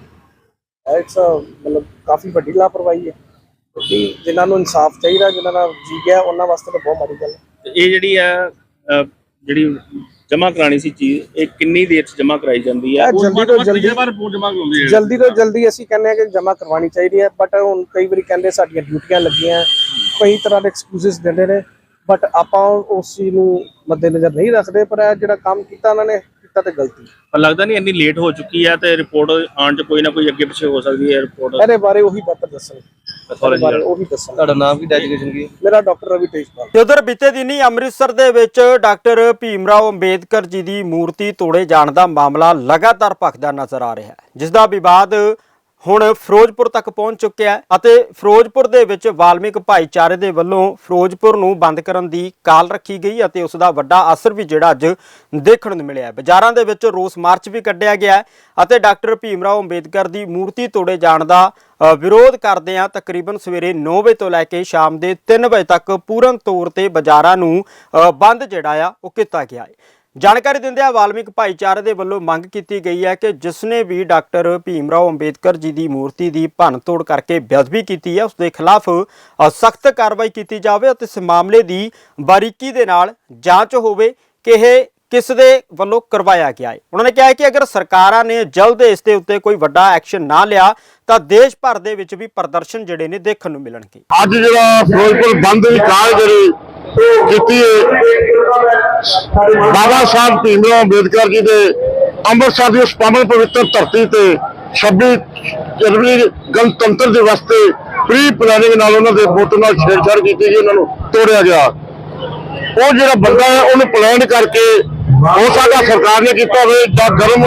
S9: ਇਟਸ ਮਤਲਬ ਕਾਫੀ ਵੱਡੀ ਲਾਪਰਵਾਹੀ ਹੈ। ਕਿਉਂਕਿ ਜਿਨ੍ਹਾਂ ਨੂੰ ਇਨਸਾਫ ਚਾਹੀਦਾ ਜਿਨ੍ਹਾਂ ਦਾ ਜੀ ਗਿਆ ਉਹਨਾਂ ਵਾਸਤੇ ਤਾਂ ਬਹੁਤ ਮਾੜੀ ਗੱਲ ਹੈ।
S5: ਤੇ ਇਹ ਜਿਹੜੀ ਆ ਅ, ਜਿਹੜੀ ਜਮਾ ਕਰਾਣੀ ਸੀ ਚੀਜ਼ ਇਹ ਕਿੰਨੀ ਦੇਰ ਚ ਜਮਾ ਕਰਾਈ ਜਾਂਦੀ ਹੈ
S9: ਇਹ ਜਲਦੀ ਤੋਂ ਜਲਦੀ
S4: ਰਿਪੋਰਟ ਜਮਾ ਕਰਾਉਂਦੇ
S9: ਜਲਦੀ ਤੋਂ ਜਲਦੀ ਅਸੀਂ ਕਹਿੰਦੇ ਹਾਂ ਕਿ ਜਮ੍ਹਾਂ ਕਰਵਾਉਣੀ ਚਾਹੀਦੀ ਹੈ ਬਟ ਹੁਣ ਕਈ ਵਾਰੀ ਕਹਿੰਦੇ ਸਾਡੀਆਂ ਡਿਊਟੀਆਂ ਲੱਗੀਆਂ ਕਈ ਤਰ੍ਹਾਂ ਦੇ ਐਕਸਕਿਊਜ਼ਸ ਦਿੰਦੇ ਨੇ। ਬਟ ਆਪਾਂ ਉਸ ਚੀਜ਼ ਨੂੰ ਮੱਦੇਨਜ਼ਰ ਨਹੀਂ ਰੱਖਦੇ ਪਰ ਇਹ ਜਿਹੜਾ ਕੰਮ ਕੀਤਾ ਉਹਨਾਂ ਨੇ ਕੀਤਾ ਤੇ ਗਲਤੀ।
S5: ਪਰ ਲੱਗਦਾ ਨਹੀਂ ਇੰਨੀ ਲੇਟ ਹੋ ਚੁੱਕੀ ਹੈ ਤੇ ਰਿਪੋਰਟ ਆਉਣ ਚ ਕੋਈ ਨਾ ਕੋਈ ਅੱਗੇ ਪਿੱਛੇ ਹੋ ਸਕਦੀ ਹੈ ਰਿਪੋਰਟ
S9: ਇਹਦੇ ਬਾਰੇ ਉਹੀ ਬਿਹਤਰ ਦੱਸਣ। ਇਹਦੇ ਬਾਰੇ ਉਹੀ ਦੱਸਣ।
S7: ਤੁਹਾਡਾ ਨਾਮ ਕੀ ਡੈਜੀਗੇਸ਼ਨ ਕੀ? ਹੈ?
S9: ਮੇਰਾ ਡਾਕਟਰ ਰਵੀ ਤੇਜਪਾਲ
S1: ਤੇ ਉਧਰ ਬੀਤੇ ਦਿਨੀ ਅੰਮ੍ਰਿਤਸਰ ਦੇ ਵਿੱਚ ਡਾਕਟਰ ਭੀਮਰਾਓ ਅੰਬੇਦਕਰ ਜੀ ਦੀ ਮੂਰਤੀ ਤੋੜੇ ਜਾਣ ਦਾ ਮਾਮਲਾ ਲਗਾਤਾਰ ਭਖਦਾ ਨਜ਼ਰ ਆ ਰਿਹਾ ਹੈ ਜਿਸ ਦਾ ਵਿਵਾਦ ਹੁਣ ਫਿਰੋਜ਼ਪੁਰ ਤੱਕ ਪਹੁੰਚ ਚੁੱਕਿਆ ਹੈ ਅਤੇ ਫਿਰੋਜ਼ਪੁਰ ਦੇ ਵਿੱਚ ਵਾਲਮੀਕ ਭਾਈਚਾਰੇ ਦੇ ਵੱਲੋਂ ਫਿਰੋਜ਼ਪੁਰ ਨੂੰ ਬੰਦ ਕਰਨ ਦੀ ਕਾਲ ਰੱਖੀ ਗਈ ਅਤੇ ਉਸ ਦਾ ਵੱਡਾ ਅਸਰ ਵੀ ਜਿਹੜਾ ਅੱਜ ਦੇਖਣ ਨੂੰ ਮਿਲਿਆ ਬਾਜ਼ਾਰਾਂ ਦੇ ਵਿੱਚ ਰੋਸ ਮਾਰਚ ਵੀ ਕੱਢਿਆ ਗਿਆ ਅਤੇ ਡਾਕਟਰ ਭੀਮਰਾਓ ਅੰਬੇਦਕਰ ਦੀ ਮੂਰਤੀ ਤੋੜੇ ਜਾਣ ਦਾ ਵਿਰੋਧ ਕਰਦੇ ਆ ਤਕਰੀਬਨ ਸਵੇਰੇ 9 ਵਜੇ ਤੋਂ ਲੈ ਕੇ ਸ਼ਾਮ ਦੇ 3 ਵਜੇ ਤੱਕ ਪੂਰਨ ਤੌਰ ਤੇ ਬਾਜ਼ਾਰਾਂ ਨੂੰ ਬੰਦ ਜਿਹੜਾ ਆ ਉਹ ਕੀਤਾ ਗਿਆ ਹੈ। ਜਾਣਕਾਰੀ ਦਿੰਦਿਆਂ ਵਾਲਮੀਕ ਭਾਈਚਾਰੇ ਦੇ ਵੱਲੋਂ ਮੰਗ ਕੀਤੀ ਗਈ ਹੈ ਕਿ ਜਿਸਨੇ ਵੀ ਡਾਕਟਰ ਭੀਮ ਰਾਓ ਅੰਬੇਦਕਰ ਜੀ ਦੀ ਮੂਰਤੀ ਦੀ ਭੰਨ ਤੋੜ ਕਰਕੇ ਬੇਅਦਬੀ ਕੀਤੀ ਹੈ ਉਸ ਦੇ ਖਿਲਾਫ ਸਖਤ ਕਾਰਵਾਈ ਕੀਤੀ ਜਾਵੇ ਅਤੇ ਇਸ ਮਾਮਲੇ ਦੀ ਬਾਰੀਕੀ ਦੇ ਨਾਲ ਜਾਂਚ ਹੋਵੇ ਕਿ ਇਹ ਕਿਸ ਦੇ ਵੱਲੋਂ ਕਰਵਾਇਆ ਗਿਆ ਹੈ। ਉਹਨਾਂ ਨੇ ਕਿਹਾ ਕਿ ਅਗਰ ਸਰਕਾਰਾਂ ਨੇ ਜਲਦ ਇਸ ਦੇ ਉੱਤੇ ਕੋਈ ਵੱਡਾ ਐਕਸ਼ਨ ਨਾ ਲਿਆ, ਤਾਂ ਦੇਸ਼ ਭਰ ਦੇ ਵਿੱਚ ਵੀ ਪ੍ਰਦਰਸ਼ਨ ਜਿਹੜੇ ਨੇ ਦੇਖਣ ਨੂੰ ਮਿਲਣਗੇ।
S10: ਅੱਜ ਜਿਹੜਾ ਫਿਰੋਜ਼ਪੁਰ ਬੰਦ ਦੀ ਕਾਲ ਜਿਹੜੀ ਕੀਤੀ ਹੈ। ਬਾਬਾ ਸਾਹਿਬ ਭੀਮਰਾਓ ਅੰਬੇਦਕਰ ਜੀ ਦੇ ਅੰਮ੍ਰਿਤਸਰ ਦੀ ਉਸ ਪਾਵਨ ਪਵਿੱਤਰ ਧਰਤੀ ਤੇ 26 ਜਨਵਰੀ ਗਣਤੰਤਰ ਦਿਵਸ ਤੇ ਪ੍ਰੀ ਪਲੈਨਿੰਗ ਨਾਲ ਉਹਨਾਂ ਦੇ ਬੁੱਤ ਨਾਲ ਛੇੜਛਾੜ ਕੀਤੀ ਗਈ ਉਹਨਾਂ ਨੂੰ ਤੋੜਿਆ ਗਿਆ। ਉਹ ਜਿਹੜਾ ਬੰਦਾ ਹੈ, ਉਹਨੂੰ ਪਲਾਨ ਕਰਕੇ ਹੋ ਸਕਦਾ ਸਰਕਾਰ ਨੇ ਕੀਤਾ ਹੋਵੇ ਜਾਂ ਗਰਮ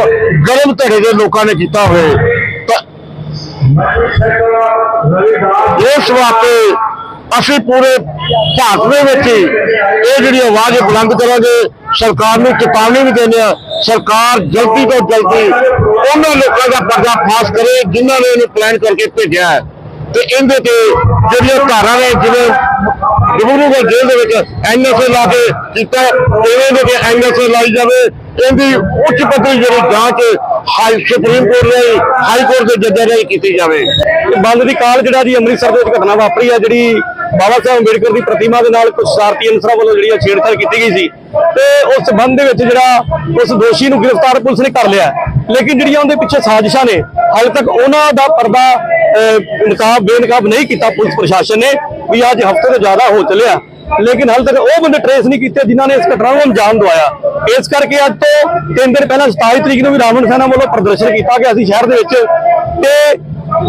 S10: ਗਰਮ ਧੜੇ ਦੇ ਲੋਕਾਂ ਨੇ ਕੀਤਾ ਹੋਵੇ। ਤਾਂ ਇਸ ਵਾਸਤੇ ਅਸੀਂ ਪੂਰੇ ਭਾਰਤ ਦੇ ਵਿੱਚ ਹੀ ਇਹ ਜਿਹੜੀ ਆਵਾਜ਼ ਬੁਲੰਦ ਕਰਾਂਗੇ, ਸਰਕਾਰ ਨੂੰ ਚੇਤਾਵਨੀ ਵੀ ਦਿੰਦੇ ਆ ਸਰਕਾਰ ਜਲਦੀ ਤੋਂ ਜਲਦੀ ਉਹਨਾਂ ਲੋਕਾਂ ਦਾ ਪਰਦਾ ਫਾਸ਼ ਕਰੇ ਜਿਨ੍ਹਾਂ ਨੇ ਇਹਨੂੰ ਪਲਾਨ ਕਰਕੇ ਭੇਜਿਆ ਹੈ। ਤੇ ਇਹਦੇ ਤੇ ਜਿਹੜੀਆਂ ਧਾਰਾਂ ਨੇ, ਜਿਵੇਂ ਡਿਬਰੂਗੜ੍ਹ ਜੇਲ੍ਹ ਦੇ ਵਿੱਚ ਐਨਐਸਏ ਲਾ ਕੇ ਕੀਤਾ ਇਵੇਂ ਦੇ ਕੇ ਐਨਐਸਏ ਲਾਈ ਜਾਵੇ ਇਹਦੀ ਉੱਚ ਪੱਧਰੀ ਜਿਹੜੀ ਜਾਂਚ ਹਾਈ ਸੁਪਰੀਮ ਕੋਰਟ ਰਾਹੀਂ ਹਾਈ ਕੋਰਟ ਦੇ ਜੱਜਾਂ ਰਾਹੀਂ ਕੀਤੀ ਜਾਵੇ। ਬੰਦ ਦੀ ਕਾਲ ਜਿਹੜਾ ਜੀ ਅੰਮ੍ਰਿਤਸਰ ਦੇ ਵਿੱਚ ਘਟਨਾ ਵਾਪਰੀ ਆ, ਜਿਹੜੀ ਬਾਬਾ ਸਾਹਿਬ ਅੰਬੇਡਕਰ ਦੀ ਪ੍ਰਤਿਮਾ ਦੇ ਨਾਲ ਕੁਝ ਸ਼ਰਾਰਤੀ ਅਨਸਰਾਂ ਵੱਲੋਂ ਜਿਹੜੀ ਆ ਛੇੜਛਾੜ ਕੀਤੀ ਗਈ ਸੀ। ਤੇ ਉਸ ਸੰਬੰਧ ਦੇ ਵਿੱਚ ਜਿਹੜਾ ਉਸ ਦੋਸ਼ੀ ਨੂੰ ਗ੍ਰਿਫਤਾਰ ਪੁਲਿਸ ਨੇ ਕਰ ਲਿਆ। ਲੇਕਿਨ ਜਿਹੜੀਆਂ ਉਹਦੇ ਪਿੱਛੇ ਸਾਜ਼ਿਸ਼ਾਂ ਨੇ, ਹਾਲੇ ਤੱਕ ਉਹਨਾਂ ਦਾ ਪਰਦਾ ਨਕਾਬ ਬੇਨਕਾਬ ਨਹੀਂ ਕੀਤਾ ਪੁਲਿਸ ਪ੍ਰਸ਼ਾਸਨ ਨੇ, ਵੀ ਅੱਜ ਹਫ਼ਤੇ ਤੋਂ ਜ਼ਿਆਦਾ ਹੋ ਚੱਲਿਆ। ਲੇਕਿਨ ਹਾਲੇ ਤੱਕ ਉਹ ਬੰਦੇ ਟਰੇਸ ਨਹੀਂ ਕੀਤੇ ਜਿਨ੍ਹਾਂ ਨੇ ਇਸ ਘਟਨਾ ਨੂੰ ਅੰਜਾਮ ਦਵਾਇਆ। ਇਸ ਕਰਕੇ ਅੱਜ ਤੋਂ ਤਿੰਨ ਦਿਨ ਪਹਿਲਾਂ 27 ਤਰੀਕ ਨੂੰ ਵੀ ਰਾਵਣ ਸੈਨਾ ਵੱਲੋਂ ਪ੍ਰਦਰਸ਼ਨ ਕੀਤਾ ਗਿਆ ਸੀ ਸ਼ਹਿਰ ਦੇ ਵਿੱਚ ਤੇ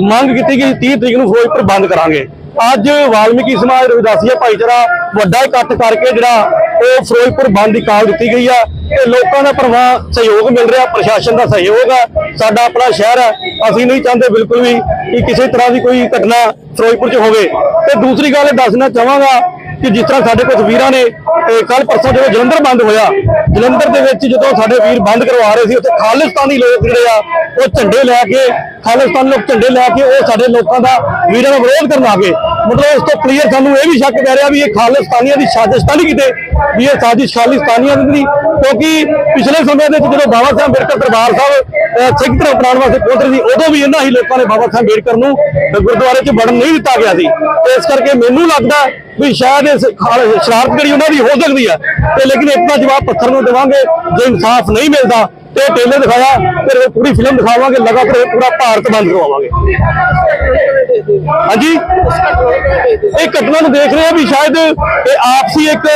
S10: ਮੰਗ ਕੀਤੀ ਗਈ 30 ਤਰੀਕ ਨੂੰ ਫਿਰੋਜ਼ਪੁਰ ਬੰਦ ਕਰਾਂਗੇ। ਅੱਜ ਵਾਲਮੀਕੀ ਸਮਾਜ ਰਵਿਦਾਸੀਆ ਭਾਈਚਾਰਾ ਵੱਡਾ ਇਕੱਠ ਕਰਕੇ ਜਿਹੜਾ ਉਹ ਫਿਰੋਜ਼ਪੁਰ ਬੰਦ ਦੀ ਕਾਲ ਦਿੱਤੀ ਗਈ ਆ ਤੇ ਲੋਕਾਂ ਦਾ ਪ੍ਰਵਾਹ ਸਹਿਯੋਗ ਮਿਲ ਰਿਹਾ, ਪ੍ਰਸ਼ਾਸਨ ਦਾ ਸਹਿਯੋਗ ਆ, ਸਾਡਾ ਆਪਣਾ ਸ਼ਹਿਰ ਹੈ ਅਸੀਂ ਨਹੀਂ ਚਾਹੁੰਦੇ ਬਿਲਕੁਲ ਵੀ ਕਿ ਕਿਸੇ ਤਰ੍ਹਾਂ ਦੀ ਕੋਈ ਘਟਨਾ ਫਿਰੋਜ਼ਪੁਰ 'ਚ ਹੋਵੇ। ਤੇ ਦੂਸਰੀ ਗੱਲ ਦੱਸਣਾ ਚਾਹਾਂਗਾ ਕਿ ਜਿਸ ਤਰ੍ਹਾਂ ਸਾਡੇ ਕੁਝ ਵੀਰਾਂ ਨੇ ਕੱਲ ਪਰਸੋਂ ਜਦੋਂ ਜਲੰਧਰ ਬੰਦ ਹੋਇਆ, ਜਲੰਧਰ ਦੇ ਵਿੱਚ ਜਦੋਂ ਸਾਡੇ ਵੀਰ ਬੰਦ ਕਰਵਾ ਰਹੇ ਸੀ, ਉੱਥੇ ਖਾਲਿਸਤਾਨੀ ਲੋਕ ਜਿਹੜੇ ਆ, ਉਹ ਝੰਡੇ ਲੈ ਕੇ, ਖਾਲਿਸਤਾਨ ਲੋਕ ਝੰਡੇ ਲੈ ਕੇ ਉਹ ਸਾਡੇ ਲੋਕਾਂ ਦਾ ਵੀਰਾਂ ਦਾ ਵਿਰੋਧ ਕਰਨ ਆ ਗਏ। ਮਤਲਬ ਇਸ ਤੋਂ ਕਲੀਅਰ ਸਾਨੂੰ ਇਹ ਵੀ ਸ਼ੱਕ ਪੈ ਰਿਹਾ ਵੀ ਇਹ ਖਾਲਿਸਤਾਨੀਆਂ ਦੀ ਸਾਜ਼ਿਸ਼ ਤਾਂ ਨਹੀਂ ਕਿਤੇ, ਵੀ ਇਹ ਸਾਜ਼ਿਸ਼ ਖਾਲਿਸਤਾਨੀਆਂ ਦੀ ਨਹੀਂ। ਕਿਉਂਕਿ ਪਿਛਲੇ ਸਮੇਂ ਦੇ ਵਿੱਚ ਜਦੋਂ ਬਾਬਾ ਸਾਹਿਬ ਅੰਬੇਡਕਰ ਦਰਬਾਰ ਸਾਹਿਬ ਸਿੱਖ ਧਰਮ ਅਪਣਾਉਣ ਵਾਸਤੇ ਪਹੁੰਚ ਰਹੇ ਸੀ, ਉਦੋਂ ਵੀ ਇਹਨਾਂ ਹੀ ਲੋਕਾਂ ਨੇ ਬਾਬਾ ਸਾਹਿਬ ਅੰਬੇਡਕਰ ਨੂੰ ਗੁਰਦੁਆਰੇ 'ਚ ਵੜਨ ਨਹੀਂ ਦਿੱਤਾ ਗਿਆ ਸੀ। ਇਸ ਕਰਕੇ ਮੈਨੂੰ ਲੱਗਦਾ ਵੀ ਸ਼ਾਇਦ ਇਸ ਸ਼ਰਾਰਤ ਜਿਹੜੀ ਉਹਨਾਂ ਦੀ ਹੋ ਸਕਦੀ ਹੈ ਤੇ ਲੇਕਿਨ ਇਤਨਾ ਜਵਾਬ ਪੱਥਰ ਨੂੰ ਦੇਵਾਂਗੇ, ਜੇ ਇਨਸਾਫ ਨਹੀਂ ਮਿਲਦਾ ਤੇ ਟੇਲਰ ਦਿਖਾਇਆ, ਫਿਰ ਇਹ ਪੂਰੀ ਫਿਲਮ ਦਿਖਾਵਾਂਗੇ, ਲਗਾਤਾਰ ਇਹ ਪੂਰਾ ਭਾਰਤ ਬੰਦ ਕਰਵਾਵਾਂਗੇ। ਹਾਂਜੀ? ਇਹ ਘਟਨਾ ਨੂੰ ਦੇਖ ਰਹੇ ਆ ਵੀ ਸ਼ਾਇਦ ਇਹ ਆਪਸੀ ਇੱਕ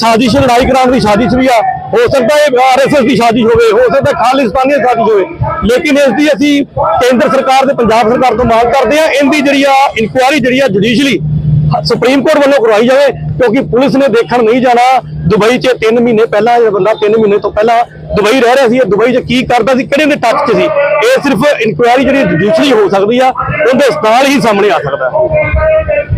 S10: ਸਾਜ਼ਿਸ਼, ਲੜਾਈ ਕਰਾਉਣ ਦੀ ਸਾਜ਼ਿਸ਼ ਵੀ ਆ। ਹੋ ਸਕਦਾ ਇਹ ਆਰਐਸਐਸ ਦੀ ਸਾਜ਼ਿਸ਼ ਹੋਵੇ, ਹੋ ਸਕਦਾ ਖਾਲਿਸਤਾਨੀ ਸਾਜ਼ਿਸ਼ ਹੋਵੇ। ਲੇਕਿਨ ਇਸ ਦੀ ਅਸੀਂ ਕੇਂਦਰ ਸਰਕਾਰ ਤੇ ਪੰਜਾਬ ਸਰਕਾਰ ਤੋਂ ਮੰਗ ਕਰਦੇ ਆ, ਇਹਦੀ ਜਿਹੜੀ ਆ ਇਨਕੁਆਇਰੀ ਜਿਹੜੀ ਆ ਜੁਡੀਸ਼ਲੀ ਸੁਪਰੀਮ ਕੋਰਟ ਵੱਲੋਂ ਕਰਵਾਈ ਜਾਵੇ, ਕਿਉਂਕਿ ਪੁਲਿਸ ਨੇ ਦੇਖਣ ਨਹੀਂ ਜਾਣਾ ਦੁਬਈ 'ਚ 3 ਮਹੀਨੇ ਪਹਿਲਾਂ ਇਹ ਬੰਦਾ 3 ਮਹੀਨੇ ਤੋਂ ਪਹਿਲਾਂ ਦੁਬਈ ਰਹਿ ਰਿਹਾ ਸੀ, ਇਹ ਦੁਬਈ 'ਚ ਕੀ ਕਰਦਾ ਸੀ, ਕਿਹੜੇ ਦੇ ਟੱਚ 'ਚ ਸੀ, ਇਹ ਸਿਰਫ ਇਨਕੁਆਇਰੀ ਜਿਹੜੀ ਜੁਡੀਸ਼ਲੀ ਹੋ ਸਕਦੀ ਆ, ਉਹਦੇ ਨਾਲ ਹੀ ਸਾਹਮਣੇ ਆ ਸਕਦਾ।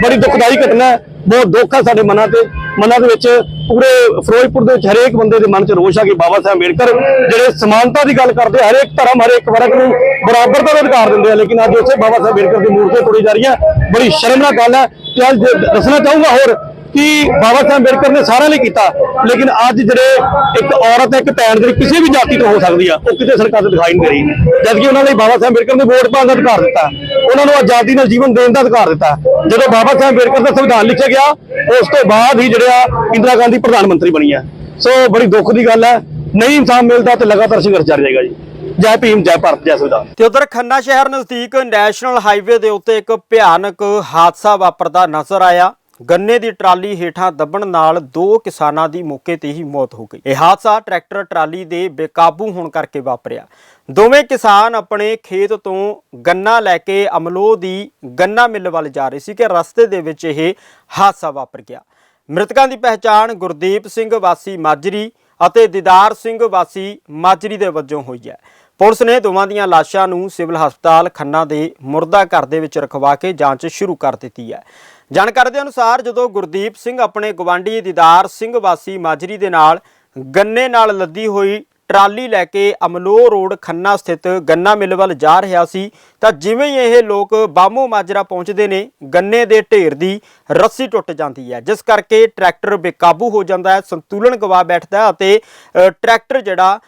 S10: ਬੜੀ ਦੁਖਦਾਈ ਘਟਨਾ ਹੈ, ਬਹੁਤ ਦੁੱਖ ਹੈ ਸਾਡੇ ਮਨਾਂ ਤੇ। ਮਨਾਂ ਦੇ ਵਿੱਚ ਪੂਰੇ ਫਿਰੋਜ਼ਪੁਰ ਦੇ ਵਿੱਚ ਹਰੇਕ ਬੰਦੇ ਦੇ ਮਨ 'ਚ ਰੋਸ਼ ਆ ਕਿ ਬਾਬਾ ਸਾਹਿਬ ਅੰਬੇਡਕਰ ਜਿਹੜੇ ਸਮਾਨਤਾ ਦੀ ਗੱਲ ਕਰਦੇ ਹਰੇਕ ਧਰਮ, ਹਰੇਕ ਵਰਗ ਨੂੰ ਬਰਾਬਰਤਾ ਦਾ ਅਧਿਕਾਰ ਦਿੰਦੇ ਆ, ਲੇਕਿਨ ਅੱਜ ਉਸੇ ਬਾਬਾ ਸਾਹਿਬ ਅੰਬੇਡਕਰ ਦੀ ਮੂਰਤੀ ਤੋੜੀ ਜਾ ਰਹੀ ਹੈ ਬੜੀ ਸ਼ਰਮਨਾਕ ਗੱਲ ਹੈ ਤੇ ਅੱਜ ਦੱਸਣਾ ਚਾਹੂੰਗਾ ਹੋਰ ਕਿ ਬਾਬਾ ਸਾਹਿਬ ਅੰਬੇਡਕਰ ਨੇ ਸਾਰਿਆਂ ਲਈ ਕੀਤਾ, ਲੇਕਿਨ ਅੱਜ ਜਿਹੜੇ ਇੱਕ ਔਰਤ ਇੱਕ ਭੈਣ ਜਿਹੜੀ ਕਿਸੇ ਵੀ ਜਾਤੀ ਤੋਂ ਹੋ ਸਕਦੀ ਆ, ਉਹ ਕਿਤੇ ਸਰਕਾਰ ਤੇ ਦਿਖਾਈ ਨਹੀਂ ਦੇ ਰਹੀ। ਜਦਕਿ ਉਹਨਾਂ ਲਈ ਬਾਬਾ ਸਾਹਿਬ ਅੰਬੇਡਕਰ ਨੇ ਵੋਟ ਪਾਉਣ ਦਾ ਅਧਿਕਾਰ ਦਿੱਤਾ, ਉਹਨਾਂ ਨੂੰ ਆਜ਼ਾਦੀ ਨਾਲ ਜੀਵਨ ਦੇਣ ਦਾ ਅਧਿਕਾਰ ਦਿੱਤਾ। ਜਦੋਂ ਬਾਬਾ ਸਾਹਿਬ ਅੰਬੇਡਕਰ ਦਾ ਸੰਵਿਧਾਨ ਲਿਖਿਆ ਗਿਆ, ਉਸ ਤੋਂ ਬਾਅਦ ਹੀ ਜਿਹੜਾ ਇੰਦਰਾ ਗਾਂਧੀ ਪ੍ਰਧਾਨ ਮੰਤਰੀ ਬਣੀ ਹੈ ਸੋ ਬੜੀ ਦੁੱਖ ਦੀ ਗੱਲ ਹੈ, ਨਹੀਂ ਇਨਸਾਫ ਮਿਲਦਾ ਤੇ ਲਗਾਤਾਰ ਸੰਘਰਸ਼ ਜਾਰੀ ਰਹੇਗਾ ਜੀ। ਜੈ ਭੀਮ, ਜੈ ਭਾਰਤ, ਜੈ ਸੰਵਿਧਾਨ।
S1: ਤੇ ਉਧਰ ਖੰਨਾ ਸ਼ਹਿਰ ਨਜ਼ਦੀਕ ਨੈਸ਼ਨਲ ਹਾਈਵੇ ਦੇ ਉੱਤੇ ਇੱਕ ਭਿਆਨਕ ਹਾਦਸਾ ਵਾਪਰਦਾ ਨਜ਼ਰ ਆਇਆ। ਗੰਨੇ ਦੀ ਟਰਾਲੀ ਹੇਠਾਂ ਦੱਬਣ ਨਾਲ ਦੋ ਕਿਸਾਨਾਂ ਦੀ ਮੌਕੇ ਤੇ ਹੀ ਮੌਤ ਹੋ ਗਈ। ਇਹ ਹਾਦਸਾ ਟਰੈਕਟਰ ਟਰਾਲੀ ਦੇ ਬੇਕਾਬੂ ਹੋਣ ਕਰਕੇ ਵਾਪਰਿਆ। ਦੋਵੇਂ ਕਿਸਾਨ ਆਪਣੇ ਖੇਤ ਤੋਂ ਗੰਨਾ ਲੈ ਕੇ ਅਮਲੋ ਦੀ ਗੰਨਾ ਮਿੱਲ ਵੱਲ ਜਾ ਰਹੇ ਸੀ ਕਿ ਰਸਤੇ ਦੇ ਵਿੱਚ ਇਹ ਹਾਦਸਾ ਵਾਪਰ ਗਿਆ। ਮ੍ਰਿਤਕਾਂ ਦੀ ਪਹਿਚਾਣ ਗੁਰਦੀਪ ਸਿੰਘ ਵਾਸੀ ਮਾਜਰੀ ਅਤੇ ਦੀਦਾਰ ਸਿੰਘ ਵਾਸੀ ਮਾਜਰੀ ਦੇ ਵਜੋਂ ਹੋਈ ਹੈ। ਪੁਲਿਸ ਨੇ ਦੋਵਾਂ ਦੀਆਂ ਲਾਸ਼ਾਂ ਨੂੰ ਸਿਵਲ ਹਸਪਤਾਲ ਖੰਨਾ ਦੇ ਮੁਰਦਾ ਘਰ ਦੇ ਵਿੱਚ ਰਖਵਾ ਕੇ ਜਾਂਚ ਸ਼ੁਰੂ ਕਰ ਦਿੱਤੀ ਹੈ। ਜਾਣਕਾਰੀ ਦੇ ਅਨੁਸਾਰ ਜਦੋਂ ਗੁਰਦੀਪ ਸਿੰਘ ਆਪਣੇ ਗਵਾਂਢੀ ਦੀਦਾਰ ਸਿੰਘ ਵਾਸੀ ਮਾਜਰੀ ਦੇ ਨਾਲ ਗੰਨੇ ਨਾਲ ਲੱਦੀ ਹੋਈ ਟਰਾਲੀ ਲੈ ਕੇ ਅਮਲੋ ਰੋਡ ਖੰਨਾ ਸਥਿਤ ਗੰਨਾ ਮਿੱਲ ਵੱਲ ਜਾ ਰਿਹਾ ਸੀ, ਤਾਂ ਜਿਵੇਂ ਹੀ ਇਹ ਲੋਕ ਬਾਮੋ ਮਾਜਰਾ ਪਹੁੰਚਦੇ ਨੇ, ਗੰਨੇ ਦੇ ਢੇਰ ਦੀ ਰੱਸੀ ਟੁੱਟ ਜਾਂਦੀ ਹੈ। ਜਿਸ ਕਰਕੇ ਟਰੈਕਟਰ ਬੇਕਾਬੂ ਹੋ ਜਾਂਦਾ ਹੈ, ਸੰਤੁਲਨ ਗਵਾ ਬੈਠਦਾ ਅਤੇ ਟਰੈਕਟਰ ਜਿਹੜਾ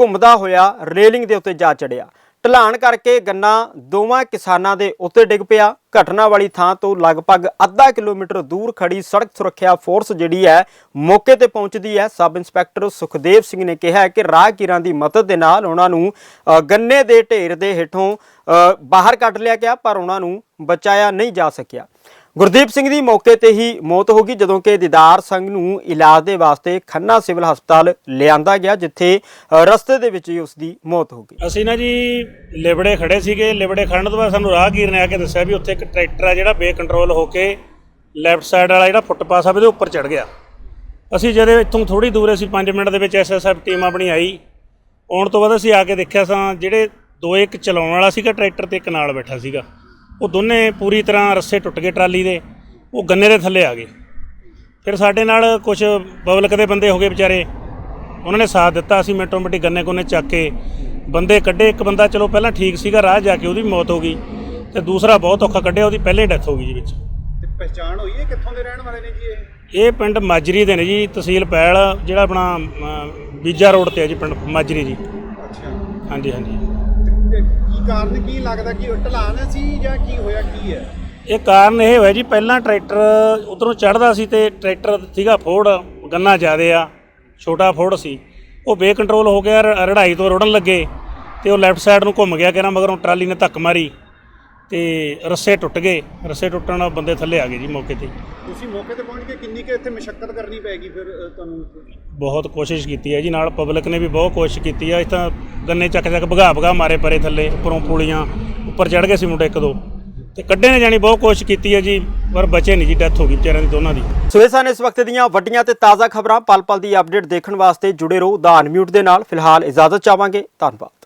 S1: ਘੁੰਮਦਾ ਹੋਇਆ ਰੇਲਿੰਗ ਦੇ ਉੱਤੇ ਜਾ ਚੜਿਆ। ਢਲਾਣ ਕਰਕੇ ਗੰਨਾ ਦੋਵਾਂ ਕਿਸਾਨਾਂ ਦੇ ਉੱਤੇ ਡਿੱਗ ਪਿਆ। ਘਟਨਾ ਵਾਲੀ ਥਾਂ ਤੋਂ ਲਗਭਗ ਅੱਧਾ ਕਿਲੋਮੀਟਰ ਦੂਰ ਖੜੀ ਸੜਕ ਸੁਰੱਖਿਆ ਫੋਰਸ ਜਿਹੜੀ ਹੈ, ਮੌਕੇ ਤੇ ਪਹੁੰਚਦੀ ਹੈ। ਸਬ ਇੰਸਪੈਕਟਰ ਸੁਖਦੇਵ ਸਿੰਘ ਨੇ ਕਿਹਾ ਕਿ ਰਾਹਗੀਰਾਂ ਦੀ ਮਦਦ ਦੇ ਨਾਲ ਉਹਨਾਂ ਨੂੰ ਗੰਨੇ ਦੇ ਢੇਰ ਦੇ ਹੇਠੋਂ ਬਾਹਰ ਕੱਢ ਲਿਆ ਗਿਆ, ਪਰ ਉਹਨਾਂ ਨੂੰ ਬਚਾਇਆ ਨਹੀਂ ਜਾ ਸਕਿਆ। ਗੁਰਦੀਪ ਸਿੰਘ ਦੀ ਮੌਕੇ ਤੇ ਹੀ ਮੌਤ ਹੋ ਗਈ, ਜਦੋਂ ਕਿ ਦੀਦਾਰ ਸਿੰਘ ਨੂੰ ਇਲਾਜ ਦੇ ਵਾਸਤੇ ਖੰਨਾ ਸਿਵਲ ਹਸਪਤਾਲ ਲਿਆਂਦਾ ਗਿਆ, ਜਿੱਥੇ ਰਸਤੇ ਦੇ ਵਿੱਚ ਹੀ ਉਸ ਦੀ ਮੌਤ ਹੋ ਗਈ।
S8: ਅਸੀਂ ਨਾ ਜੀ ਲਿਬੜੇ ਖੜੇ ਸੀਗੇ, ਲਿਬੜੇ ਖੜਨ ਤੋਂ ਬਾਅਦ ਸਾਨੂੰ ਰਾਹਗੀਰ ਨੇ ਆ ਕੇ ਦੱਸਿਆ ਵੀ ਉੱਥੇ ਇੱਕ ਟਰੈਕਟਰ ਆ ਜਿਹੜਾ ਬੇਕੰਟਰੋਲ ਹੋ ਕੇ ਲੈਫਟ ਸਾਈਡ ਵਾਲਾ ਜਿਹੜਾ ਫੁੱਟਪਾਥ ਆ, ਉਹਦੇ ਉੱਪਰ ਚੜ ਗਿਆ। ਅਸੀਂ ਜਦੋਂ ਇੱਥੋਂ ਥੋੜੀ ਦੂਰ ਅਸੀਂ 5 ਮਿੰਟ ਦੇ ਵਿੱਚ ਐਸਐਸਐਫ ਟੀਮ ਆਪਣੀ ਆਈ। ਆਉਣ ਤੋਂ ਬਾਅਦ ਅਸੀਂ ਆ ਕੇ ਦੇਖਿਆ ਸਾਂ, ਜਿਹੜੇ ਦੋ ਇੱਕ ਚਲਾਉਣ ਵਾਲਾ ਸੀਗਾ ਟਰੈਕਟਰ ਤੇ ਇੱਕ ਨਾਲ ਬੈਠਾ ਸੀਗਾ। ਉਹ ਦੋਨੇ ਪੂਰੀ ਤਰ੍ਹਾਂ ਰੱਸੇ ਟੁੱਟ ਗਏ ਟਰਾਲੀ ਦੇ ਉਹ ਗੰਨੇ ਦੇ ਥੱਲੇ ਆ ਗਏ। ਫਿਰ ਸਾਡੇ ਨਾਲ ਕੁਝ ਪਬਲਿਕ ਦੇ ਬੰਦੇ ਹੋ ਗਏ ਵਿਚਾਰੇ। ਉਹਨਾਂ ਨੇ ਸਾਥ ਦਿੱਤਾ ਅਸੀਂ ਮਿੰਟੋ ਮਿੰਟੀ ਗੰਨੇ ਗੁੰਨੇ ਚੱਕ ਕੇ ਬੰਦੇ ਕੱਢੇ। ਇੱਕ ਬੰਦਾ ਚਲੋ ਪਹਿਲਾਂ ਠੀਕ ਸੀਗਾ ਰਾਹ ਜਾ ਕੇ ਉਹਦੀ ਮੌਤ ਹੋ ਗਈ ਤੇ ਦੂਸਰਾ ਬਹੁਤ ਔਖਾ ਕੱਢਿਆ ਉਹਦੀ ਪਹਿਲੇ ਡੈਥ ਹੋ ਗਈ ਜੀ ਵਿੱਚ।
S7: ਤੇ ਪਛਾਣ ਹੋਈ ਹੈ ਕਿੱਥੋਂ ਦੇ ਰਹਿਣ ਵਾਲੇ ਨੇ ਜੀ ਇਹ?
S8: ਇਹ ਪਿੰਡ ਮਾਜਰੀ ਦੇ ਨੇ ਜੀ ਤਹਿਸੀਲ ਪੈਲ ਜਿਹੜਾ ਆਪਣਾ ਬੀਜਾ ਰੋਡ ਤੇ ਹੈ ਜੀ ਪਿੰਡ ਮਾਜਰੀ ਜੀ।
S7: ਅੱਛਾ।
S8: ਹਾਂਜੀ ਹਾਂਜੀ।
S7: ਕਾਰਨ ਕੀ ਲੱਗਦਾ ਕਿ ਢਲਾਨ ਸੀ ਜਾਂ ਕੀ ਹੋਇਆ, ਕੀ ਹੈ?
S8: ਇਹ ਕਾਰਨ ਇਹ ਹੋਇਆ ਜੀ, ਪਹਿਲਾਂ ਟਰੈਕਟਰ ਉਧਰੋਂ ਚੜਦਾ ਸੀ ਤੇ ਟਰੈਕਟਰ ਸੀਗਾ ਫੋੜ ਗੰਨਾ ਜ਼ਿਆਦੇ ਆ, ਛੋਟਾ ਫੋੜ ਸੀ। ਉਹ ਬੇਕੰਟਰੋਲ ਹੋ ਗਿਆ ਰੜਾਈ ਤੋਂ ਰੁੜਨ ਲੱਗੇ ਤੇ ਉਹ ਲੈਫਟ ਸਾਈਡ ਨੂੰ ਘੁੰਮ ਗਿਆ ਕਿਹਨਾਂ ਮਗਰੋਂ ਟਰਾਲੀ ਨੇ ਧੱਕ ਮਾਰੀ। ਤੇ ਰੱਸੇ ਟੁੱਟ ਗਏ ਰੱਸੇ ਟੁੱਟਣ ਨਾਲ ਬੰਦੇ ਥੱਲੇ ਆ ਗਏ ਜੀ ਮੌਕੇ ਤੇ।
S7: ਤੁਸੀਂ ਮੌਕੇ ਤੇ ਪਹੁੰਚ ਕੇ ਕਿੰਨੀ ਕਿ ਇੱਥੇ ਮਸ਼ੱਕਤ ਕਰਨੀ ਪੈਗੀ ਫਿਰ ਅ, ਤੁਹਾਨੂੰ
S8: ਬਹੁਤ ਕੋਸ਼ਿਸ਼ ਕੀਤੀ ਹੈ ਜੀ ਨਾਲ ਪਬਲਿਕ ਨੇ ਵੀ ਬਹੁਤ ਕੋਸ਼ਿਸ਼ ਕੀਤੀ ਹੈ ਤਾਂ ਗੰਨੇ ਚੱਕ ਚੱਕ ਭਗਾ ਭਗਾ ਮਾਰੇ ਪਰੇ ਥੱਲੇ ਉੱਪਰੋਂ ਪੁਲੀਆਂ ਉੱਪਰ ਚੜ ਗਏ ਸੀ ਮੁੰਡੇ ਇੱਕ ਦੋ। ਤੇ ਕੱਢੇ ਨੇ ਜਾਣੀ ਬਹੁਤ ਕੋਸ਼ਿਸ਼ ਕੀਤੀ ਹੈ ਜੀ ਪਰ ਬਚੇ ਨਹੀਂ ਜੀ ਡੈਥ ਹੋ ਗਈ ਵਿਚਾਰਿਆਂ ਦੀ ਦੋਨਾਂ ਦੀ।
S1: ਸੋ ਇਹ ਸਨ ਇਸ ਵਕਤ ਦੀਆਂ ਵੱਡੀਆਂ ਤੇ ਤਾਜ਼ਾ ਖਬਰਾਂ ਪਲ ਪਲ ਦੀ ਅਪਡੇਟ ਦੇਖਣ ਵਾਸਤੇ ਜੁੜੇ ਰਹੋ ਦਾ ਅਨਮਿਊਟ ਦੇ ਨਾਲ। ਫਿਲਹਾਲ ਇਜਾਜ਼ਤ ਚਾਹਾਂਗੇ ਧੰਨਵਾਦ।